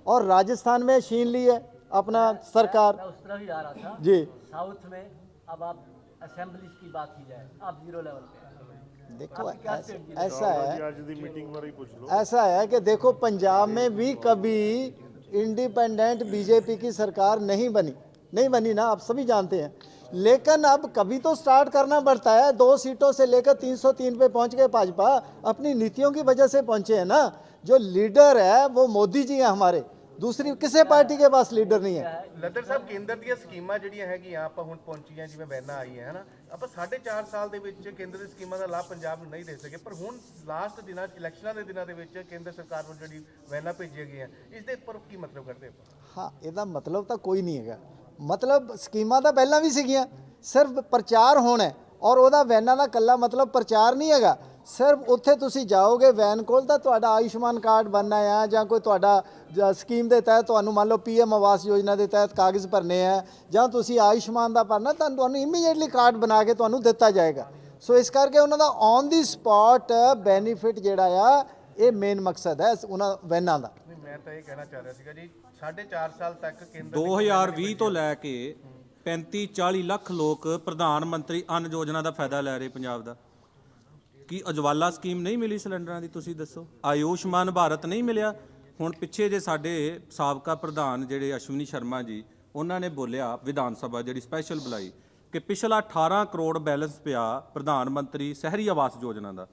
और राजस्थान में छीन ली है अपना सरकार। मैं उस तरफ़ ही आ रहा था। जी। साउथ में अब आप असेंबलीज की बात की जाए आप ज़ीरो लेवल पे देखो है? ऐसा है ऐसा है कि देखो पंजाब में भी कभी इंडिपेंडेंट बीजेपी की सरकार नहीं बनी। नहीं बनी ना आप सभी जानते हैं। लेकिन अब कभी तो स्टार्ट करना पड़ता है। दो सीटों से लेकर 303 पे पहुँच गए भाजपा। अपनी नीतियों की वजह से पहुँचे हैं ना। जो लीडर है वो मोदी जी हैं हमारे। ਦੂਸਰੀ ਕਿਸੇ ਪਾਰਟੀ ਕੇ ਪਾਸ ਲੀਡਰ ਨਹੀਂ ਹੈ। ਲੱਦਰ ਸਾਹਿਬ ਕੇਂਦਰ ਦੀਆਂ ਸਕੀਮਾਂ ਜਿਹੜੀਆਂ ਹੈਗੀਆਂ ਆਪਾਂ ਹੁਣ ਪਹੁੰਚੀਆਂ ਜਿਵੇਂ ਬੈਨਾ ਆਈ ਹੈ ਹਨਾ? ਆਪਾਂ 4.5 ਸਾਲ ਦੇ ਵਿੱਚ ਕੇਂਦਰ ਦੀ ਸਕੀਮਾਂ ਦਾ ਲਾਭ ਪੰਜਾਬ ਨੂੰ ਨਹੀਂ ਦੇ ਸਕੇ ਪਰ ਹੁਣ ਲਾਸਟ ਦਿਨਾਂ ਇਲੈਕਸ਼ਨਾਂ ਦੇ ਦਿਨਾਂ ਦੇ ਵਿੱਚ ਕੇਂਦਰ ਸਰਕਾਰ ਵੱਲੋਂ ਜਿਹੜੀ ਬੈਨਾ ਭੇਜੀਆਂ ਗਈਆਂ ਇਸ ਦੇ ਉੱਪਰ ਕੀ ਮਤਲਬ ਕਰਦੇ ਆਪਾਂ? ਹਾਂ ਇਹਦਾ ਮਤਲਬ ਤਾਂ ਕੋਈ ਨਹੀਂ ਹੈਗਾ। ਮਤਲਬ ਸਕੀਮਾਂ ਤਾਂ ਪਹਿਲਾਂ ਵੀ ਸੀਗੀਆਂ ਸਿਰਫ ਪ੍ਰਚਾਰ ਹੋਣਾ ਔਰ ਉਹਦਾ ਵੈਨਾਂ ਦਾ ਕੱਲਾ ਮਤਲਬ ਪ੍ਰਚਾਰ ਨਹੀਂ ਹੈਗਾ। ਸਿਰਫ ਉੱਥੇ ਤੁਸੀਂ ਜਾਓਗੇ ਵੈਨ ਕੋਲ ਤਾਂ ਤੁਹਾਡਾ ਆਯੁਸ਼ਮਾਨ ਕਾਰਡ ਬਣਨਾ ਆ ਜਾਂ ਕੋਈ ਤੁਹਾਡਾ ਸਕੀਮ ਦੇ ਤਹਿਤ ਤੁਹਾਨੂੰ ਮੰਨ ਲਓ ਪੀਐਮ ਆਵਾਸ ਯੋਜਨਾ ਦੇ ਤਹਿਤ ਕਾਗਜ਼ ਭਰਨੇ ਆ ਜਾਂ ਤੁਸੀਂ ਆਯੁਸ਼ਮਾਨ ਦਾ ਭਰਨਾ ਤਾਂ ਤੁਹਾਨੂੰ ਇਮੀਡੀਏਟਲੀ ਕਾਰਡ ਬਣਾ ਕੇ ਤੁਹਾਨੂੰ ਦਿੱਤਾ ਜਾਏਗਾ। ਸੋ ਇਸ ਕਰਕੇ ਉਹਨਾਂ ਦਾ ਔਨ ਦੀ ਸਪੌਟ ਬੈਨੀਫਿਟ ਜਿਹੜਾ ਆ ਇਹ ਮੇਨ ਮਕਸਦ ਹੈ ਉਹਨਾਂ ਵੈਨਾਂ ਦਾ। ਨਹੀਂ ਮੈਂ ਤਾਂ ਇਹ ਕਹਿਣਾ ਚਾਹ ਰਿਹਾ ਸੀਗਾ ਜੀ 4.5 ਸਾਲ ਤੱਕ ਕੇਂਦਰ ਦੀ 2020 ਤੋਂ ਲੈ ਕੇ 35 40 ਲੱਖ ਲੋਕ ਪ੍ਰਧਾਨ ਮੰਤਰੀ ਅन्न ਯੋਜਨਾ ਦਾ ਫਾਇਦਾ ਲੈ ਰਹੇ ਪੰਜਾਬ ਦਾ। ਕੀ ਉਜਵਾਲਾ ਸਕੀਮ ਨਹੀਂ ਮਿਲੀ ਸਿਲੰਡਰਾਂ ਦੀ, ਤੁਸੀਂ ਦੱਸੋ? ਆਯੁਸ਼ਮਾਨ ਭਾਰਤ ਨਹੀਂ ਮਿਲਿਆ। ਹੁਣ ਪਿੱਛੇ ਜੇ ਸਾਡੇ ਸਾਬਕਾ ਪ੍ਰਧਾਨ ਜਿਹੜੇ ਅਸ਼ਵਨੀ ਸ਼ਰਮਾ ਜੀ, ਉਹਨਾਂ ਨੇ ਬੋਲਿਆ ਵਿਧਾਨ ਸਭਾ ਜਿਹੜੀ ਸਪੈਸ਼ਲ ਬੁਲਾਈ ਕਿ ਪਿਛਲਾ 18 ਕਰੋੜ ਬੈਲੈਂਸ ਪਿਆ ਪ੍ਰਧਾਨ ਮੰਤਰੀ ਸ਼ਹਿਰੀ ਆਵਾਸ ਯੋਜਨਾ ਦਾ।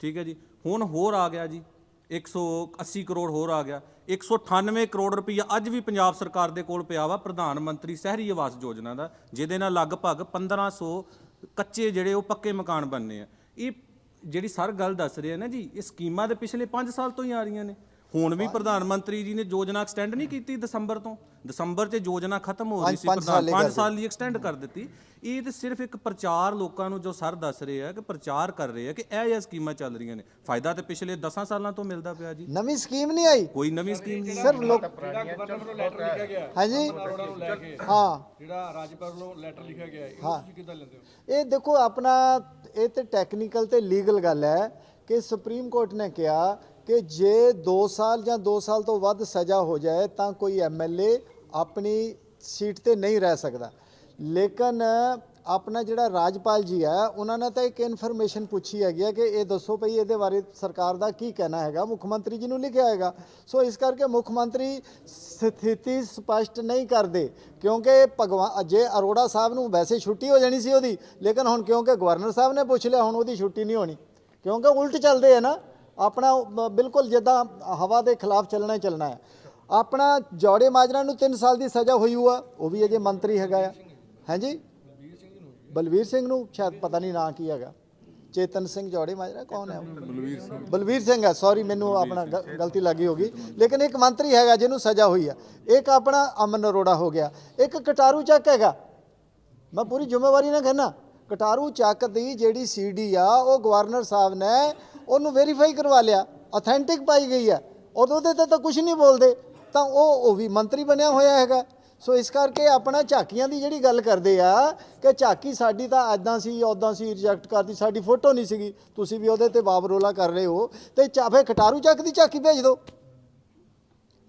ਠੀਕ ਹੈ ਜੀ? ਹੁਣ ਹੋਰ ਆ ਗਿਆ ਜੀ। 180 ਕਰੋੜ ਹੋਰ ਆ ਗਿਆ। 198 ਕਰੋੜ ਰੁਪਈਆ ਅੱਜ ਵੀ ਪੰਜਾਬ ਸਰਕਾਰ ਦੇ ਕੋਲ ਪਿਆ ਵਾ ਪ੍ਰਧਾਨ ਮੰਤਰੀ ਸ਼ਹਿਰੀ ਆਵਾਸ ਯੋਜਨਾ ਦਾ, ਜਿਹਦੇ ਨਾਲ ਲਗਭਗ 1500 ਕੱਚੇ ਜਿਹੜੇ ਉਹ ਪੱਕੇ ਮਕਾਨ ਬਣਨੇ ਆ। ਇਹ ਜਿਹੜੀ ਸਰ ਗੱਲ ਦੱਸ ਰਹੇ ਆ ਨਾ ਜੀ ਇਹ ਸਕੀਮਾਂ ਦੇ ਪਿਛਲੇ 5 ਸਾਲ ਤੋਂ ਹੀ ਆ ਰਹੀਆਂ ਨੇ। ਹੁਣ ਵੀ ਪ੍ਰਧਾਨ ਮੰਤਰੀ ਜੀ ਨੇ ਯੋਜਨਾ ਐਕਸਟੈਂਡ ਨਹੀਂ ਕੀਤੀ ਦਸੰਬਰ ਤੋਂ। ਦਸੰਬਰ 'ਚ ਯੋਜਨਾ ਖਤਮ ਹੋ ਰਹੀ ਸੀ ਪ੍ਰਧਾਨ ਸਾਲ ਲਈ 5 ਕਰ ਸਾਲ ਲਈ ਐਕਸਟੈਂਡ ਕਰ ਦਿੱਤੀ। ਇਹ ਤੇ ਸਿਰਫ ਇੱਕ ਪ੍ਰਚਾਰ ਲੋਕਾਂ ਨੂੰ ਜੋ ਸਰ ਦੱਸ ਰਹੇ ਆ ਕਿ ਪ੍ਰਚਾਰ ਕਰ ਰਹੇ ਆ ਕਿ ਇਹ ਇਹ ਸਕੀਮਾਂ ਚੱਲ ਰਹੀਆਂ ਨੇ। ਫਾਇਦਾ ਤੇ ਪਿਛਲੇ 10 ਸਾਲਾਂ ਤੋਂ ਮਿਲਦਾ ਪਿਆ ਜੀ। ਨਵੀਂ ਸਕੀਮ ਨਹੀਂ ਆਈ? ਕੋਈ ਨਵੀਂ ਸਕੀਮ ਨਹੀਂ ਸਿਰਫ ਲੋਕ ਗਵਰਨਰ ਵੱਲੋਂ ਲੈਟਰ ਲਿਖਿਆ ਗਿਆ। ਹਾਂਜੀ। ਨੂੰ ਹਾਂ। ਜਿਹੜਾ ਰਾਜਪਾਲ ਵੱਲੋਂ ਲੈਟਰ ਲਿਖਿਆ ਗਿਆ। ਹੈ ਇਹ ਹਾਂ। ਤੁਸੀਂ ਕਿੱਦਾਂ ਲੈਂਦੇ ਹੋ? ਇਹ ਦੇਖੋ ਆਪਣਾ ਇਹ ਤੇ ਟੈਕਨੀਕਲ ਤੇ ਲੀਗਲ ਗੱਲ ਹੈ ਕਿ ਸੁਪਰੀਮ ਕੋਰਟ ਨੇ ਕਿਹਾ ਕਿ ਜੇ 2 ਸਾਲ ਜਾਂ 2 ਸਾਲ ਤੋਂ ਵੱਧ ਸਜ਼ਾ ਹੋ ਜਾਏ ਤਾਂ ਕੋਈ ਐਮਐਲਏ ਆਪਣੀ ਸੀਟ ਤੇ ਨਹੀਂ ਰਹਿ ਸਕਦਾ। ਲੇਕਿਨ ਆਪਣਾ ਜਿਹੜਾ ਰਾਜਪਾਲ ਜੀ ਹੈ ਉਹਨਾਂ ਨੇ ਤਾਂ ਇੱਕ ਇਨਫੋਰਮੇਸ਼ਨ ਪੁੱਛੀ ਹੈਗੀ ਹੈ ਕਿ ਇਹ ਦੱਸੋ ਭਈ ਇਹਦੇ ਬਾਰੇ ਸਰਕਾਰ ਦਾ ਕੀ ਕਹਿਣਾ ਹੈਗਾ, ਮੁੱਖ ਮੰਤਰੀ ਜੀ ਨੂੰ ਲਿਖਿਆ ਹੈਗਾ। ਸੋ ਇਸ ਕਰਕੇ ਮੁੱਖ ਮੰਤਰੀ ਸਥਿਤੀ ਸਪਸ਼ਟ ਨਹੀਂ ਕਰਦੇ, ਕਿਉਂਕਿ ਭਗਵਾਨ ਜੇ ਅਰੋੜਾ ਸਾਹਿਬ ਨੂੰ ਵੈਸੇ ਛੁੱਟੀ ਹੋ ਜਾਣੀ ਸੀ ਉਹਦੀ, ਲੇਕਿਨ ਹੁਣ ਕਿਉਂਕਿ ਗਵਰਨਰ ਸਾਹਿਬ ਨੇ ਪੁੱਛ ਲਿਆ, ਹੁਣ ਉਹਦੀ ਛੁੱਟੀ ਨਹੀਂ ਹੋਣੀ। ਕਿਉਂਕਿ ਉਲਟ ਚੱਲਦੇ ਆ ਨਾ, ਆਪਣਾ ਬਿਲਕੁਲ ਜਿੱਦਾਂ ਹਵਾ ਦੇ ਖਿਲਾਫ ਚੱਲਣਾ ਹੀ ਚੱਲਣਾ ਹੈ। ਆਪਣਾ ਜੋੜੇ ਮਾਜਰਾ ਨੂੰ 3 ਸਾਲ ਦੀ ਸਜ਼ਾ ਹੋਈ ਹੋਆ ਉਹ ਵੀ ਅਜੇ ਮੰਤਰੀ ਹੈਗਾ ਆ। ਹਾਂਜੀ ਬਲਵੀਰ ਸਿੰਘ ਨੂੰ ਸ਼ਾਇਦ ਪਤਾ ਨਹੀਂ ਨਾਂ ਕੀ ਹੈਗਾ। ਚੇਤਨ ਸਿੰਘ ਜੋੜੇ ਮਾਜਰਾ ਕੌਣ ਹੈ? ਬਲਵੀਰ ਸਿੰਘ। ਬਲਵੀਰ ਸਿੰਘ ਹੈ ਸੌਰੀ ਮੈਨੂੰ ਆਪਣਾ ਗਲਤੀ ਲੱਗੀ ਹੋਗੀ ਲੇਕਿਨ ਇੱਕ ਮੰਤਰੀ ਹੈਗਾ ਜਿਹਨੂੰ ਸਜ਼ਾ ਹੋਈ ਆ। ਇੱਕ ਆਪਣਾ ਅਮਨ ਅਰੋੜਾ ਹੋ ਗਿਆ। ਇੱਕ ਕਟਾਰੂ ਚੱਕ ਹੈਗਾ। ਮੈਂ ਪੂਰੀ ਜ਼ਿੰਮੇਵਾਰੀ ਨਾਲ ਕਹਿੰਦਾ ਕਟਾਰੂ ਚੱਕ ਦੀ ਜਿਹੜੀ ਸੀਡੀ ਆ ਉਹ ਗਵਰਨਰ ਸਾਹਿਬ ਨੇ ਉਹਨੂੰ ਵੈਰੀਫਾਈ ਕਰਵਾ ਲਿਆ। ਅਥੈਂਟਿਕ ਪਾਈ ਗਈ ਆ। ਉਦੋਂ ਦੇ ਤਾਂ ਕੁਝ ਨਹੀਂ ਬੋਲਦੇ। ਤਾਂ ਉਹ ਉਹ ਵੀ ਮੰਤਰੀ ਬਣਿਆ ਹੋਇਆ ਹੈਗਾ। ਸੋ ਇਸ ਕਰਕੇ ਆਪਣਾ ਝਾਕੀਆਂ ਦੀ ਜਿਹੜੀ ਗੱਲ ਕਰਦੇ ਆ ਕਿ ਝਾਕੀ ਸਾਡੀ ਤਾਂ ਐਦਾਂ ਸੀ ਉਦਾਂ ਸੀ ਰਿਜੈਕਟ ਕਰਦੀ ਸਾਡੀ ਫੋਟੋ ਨਹੀਂ ਸੀਗੀ। ਤੁਸੀਂ ਵੀ ਉਹਦੇ ਤੇ ਬਾਬਰੋਲਾ ਕਰ ਰਹੇ ਹੋ। ਤੇ ਚਾਫੇ ਕਟਾਰੂ ਚੱਕ ਦੀ ਝਾਕੀ ਭੇਜ ਦਿਓ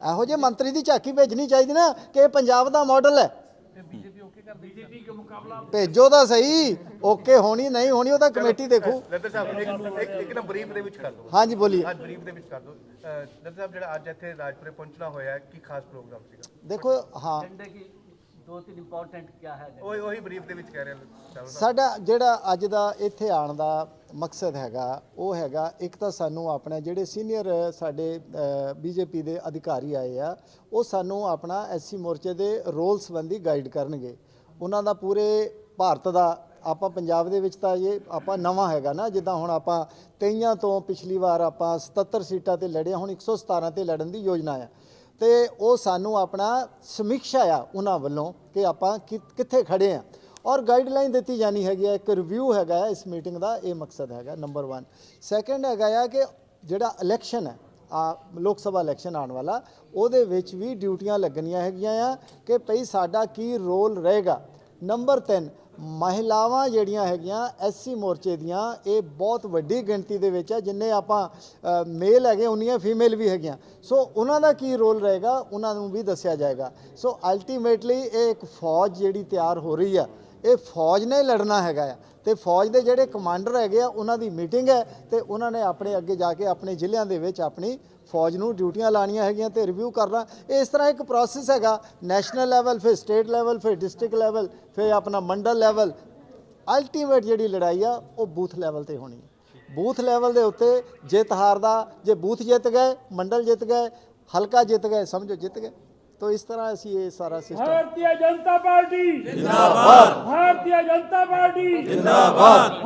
ਇਹੋ ਜਿਹੇ ਮੰਤਰੀ ਦੀ ਝਾਕੀ ਭੇਜਣੀ ਚਾਹੀਦੀ ਨਾ ਕਿ ਇਹ ਪੰਜਾਬ ਦਾ ਮਾਡਲ ਹੈ। ਤੇ ਬੀਜੇਪੀ ਓਕੇ ਕਰ ਬੀਜੇਪੀ ਕੇ ਮੁਕਾਬਲਾ ਭੇਜੋ ਤਾਂ ਸਹੀ। ਓਕੇ ਹੋਣੀ ਨਹੀਂ ਹੋਣੀ ਉਹ ਤਾਂ ਕਮੇਟੀ ਦੇਖੂ ਲੱਦਰ ਸਾਹਿਬ ਇੱਕ ਇੱਕ ਇੱਕ ਨਾ ਬਰੀਫ ਦੇ ਵਿੱਚ ਕਰ ਦਿਓ ਹਾਂਜੀ ਬੋਲੀਏ ਅੱਜ ਬਰੀਫ ਦੇ ਵਿੱਚ ਕਰ ਦਿਓ ਅਹ ਲੱਦਰ ਸਾਹਿਬ ਜਿਹੜਾ ਅੱਜ ਇੱਥੇ ਰਾਜਪੁਰੇ ਪਹੁੰਚਣਾ ਹੋਇਆ ਹੈ, ਕੀ ਖਾਸ ਪ੍ਰੋਗਰਾਮ ਸੀਗਾ ਦੇਖੋ ਹਾਂ झंडे की दो तीन इम्पोर्टेंट क्या है ਉਹੀ ਉਹੀ ਬਰੀਫ ਦੇ ਵਿੱਚ ਕਹਿ ਰਿਹਾ ਚਾਵਲਾ ਸਾਹਿਬ ਸਾਡਾ ਜਿਹੜਾ ਅੱਜ ਦਾ ਇੱਥੇ ਆਉਣ ਦਾ ਮਕਸਦ ਹੈਗਾ ਉਹ ਹੈਗਾ ਇੱਕ ਤਾਂ ਸਾਨੂੰ ਆਪਣਾ ਜਿਹੜੇ ਸੀਨੀਅਰ ਸਾਡੇ ਬੀਜੇਪੀ ਦੇ ਅਧਿਕਾਰੀ ਆਏ ਆ ਉਹ ਸਾਨੂੰ ਆਪਣਾ ਐਸਸੀ ਮੋਰਚੇ ਦੇ ਰੋਲ ਸੰਬੰਧੀ ਗਾਈਡ ਕਰਨਗੇ ਉਹਨਾਂ ਦਾ ਪੂਰੇ ਭਾਰਤ ਦਾ ਆਪਾਂ ਪੰਜਾਬ ਦੇ ਵਿੱਚ ਤਾਂ ਇਹ ਆਪਾਂ ਨਵਾਂ ਹੈਗਾ ਨਾ, ਜਿੱਦਾਂ ਹੁਣ ਆਪਾਂ 23 ਤੋਂ ਪਿਛਲੀ ਵਾਰ ਆਪਾਂ 77 ਸੀਟਾਂ ਤੇ ਲੜਿਆ, ਹੁਣ 117 ਤੇ ਲੜਨ ਦੀ ਯੋਜਨਾ ਆ। ਤੇ ਉਹ ਸਾਨੂੰ ਆਪਣਾ ਸਮੀਖਿਆ ਆ ਉਹਨਾਂ ਵੱਲੋਂ ਕਿ ਆਪਾਂ ਕਿ- ਕਿੱਥੇ ਖੜੇ ਆ। ਔਰ ਗਾਈਡਲਾਈਨ ਦਿੱਤੀ ਜਾਣੀ ਹੈਗੀ ਹੈ ਇੱਕ ਰਿਵਿਊ ਹੈਗਾ ਹੈ ਇਸ ਮੀਟਿੰਗ ਦਾ, ਇਹ ਮਕਸਦ ਹੈਗਾ ਨੰਬਰ 1 ਸੈਕੰਡ ਹੈਗਾ ਆ ਕਿ ਜਿਹੜਾ ਇਲੈਕਸ਼ਨ ਹੈ, ਆ ਲੋਕ ਸਭਾ ਇਲੈਕਸ਼ਨ ਆਉਣ ਵਾਲਾ, ਉਹਦੇ ਵਿੱਚ ਵੀ ਡਿਊਟੀਆਂ ਲੱਗਣੀਆਂ ਹੈਗੀਆਂ ਆ ਕਿ ਭਈ ਸਾਡਾ ਕੀ ਰੋਲ ਰਹੇਗਾ। ਨੰਬਰ 3 ਮਹਿਲਾਵਾਂ ਜਿਹੜੀਆਂ ਹੈਗੀਆਂ ਐਸਸੀ ਮੋਰਚੇ ਦੀਆਂ, ਇਹ ਬਹੁਤ ਵੱਡੀ ਗਿਣਤੀ ਦੇ ਵਿੱਚ ਆ, ਜਿੰਨੇ ਆਪਾਂ ਮੇਲ ਹੈਗੇ, ਉਨੀਆਂ ਫੀਮੇਲ ਵੀ ਹੈਗੀਆਂ। ਸੋ ਉਹਨਾਂ ਦਾ ਕੀ ਰੋਲ ਰਹੇਗਾ, ਉਹਨਾਂ ਨੂੰ ਵੀ ਦੱਸਿਆ ਜਾਏਗਾ। ਸੋ ਅਲਟੀਮੇਟਲੀ ਇਹ ਇੱਕ ਫੌਜ ਜਿਹੜੀ ਤਿਆਰ ਹੋ ਰਹੀ ਆ, ਇਹ ਫੌਜ ਨੇ ਲੜਨਾ ਹੈਗਾ ਆ। ਤੇ ਫੌਜ ਦੇ ਜਿਹੜੇ ਕਮਾਂਡਰ ਹੈਗੇ ਆ, ਉਹਨਾਂ ਦੀ ਮੀਟਿੰਗ ਹੈ ਤੇ ਉਹਨਾਂ ਨੇ ਆਪਣੇ ਅੱਗੇ ਜਾ ਕੇ ਆਪਣੇ ਜ਼ਿਲ੍ਹਿਆਂ ਦੇ ਵਿੱਚ ਆਪਣੀ ਫੌਜ ਨੂੰ ਡਿਊਟੀਆਂ ਲਾਣੀਆਂ ਹੈਗੀਆਂ ਤੇ ਰਿਵਿਊ ਕਰਨਾ ਇਹ ਇਸ ਤਰ੍ਹਾਂ ਇੱਕ ਪ੍ਰੋਸੈਸ ਹੈਗਾ ਨੈਸ਼ਨਲ ਲੈਵਲ ਫਿਰ ਸਟੇਟ ਲੈਵਲ ਫਿਰ ਡਿਸਟ੍ਰਿਕਟ ਲੈਵਲ ਫਿਰ ਆਪਣਾ ਮੰਡਲ ਲੈਵਲ ਅਲਟੀਮੇਟ ਜਿਹੜੀ ਲੜਾਈ ਆ ਉਹ ਬੂਥ ਲੈਵਲ ਤੇ ਹੋਣੀ ਹੈ ਬੂਥ ਲੈਵਲ ਦੇ ਉੱਤੇ ਜਿੱਤ ਹਾਰ ਦਾ ਜੇ ਬੂਥ ਜਿੱਤ ਗਏ ਮੰਡਲ ਜਿੱਤ ਗਏ ਹਲਕਾ ਜਿੱਤ ਗਏ ਸਮਝੋ ਜਿੱਤ ਗਏ ਤੋ ਇਸ ਤਰ੍ਹਾਂ ਅਸੀਂ ਇਹ ਸਾਰਾ ਸਿਸਟਮ भारतीय जनता पार्टी जिंदाबाद भारतीय जनता पार्टी जिंदाबाद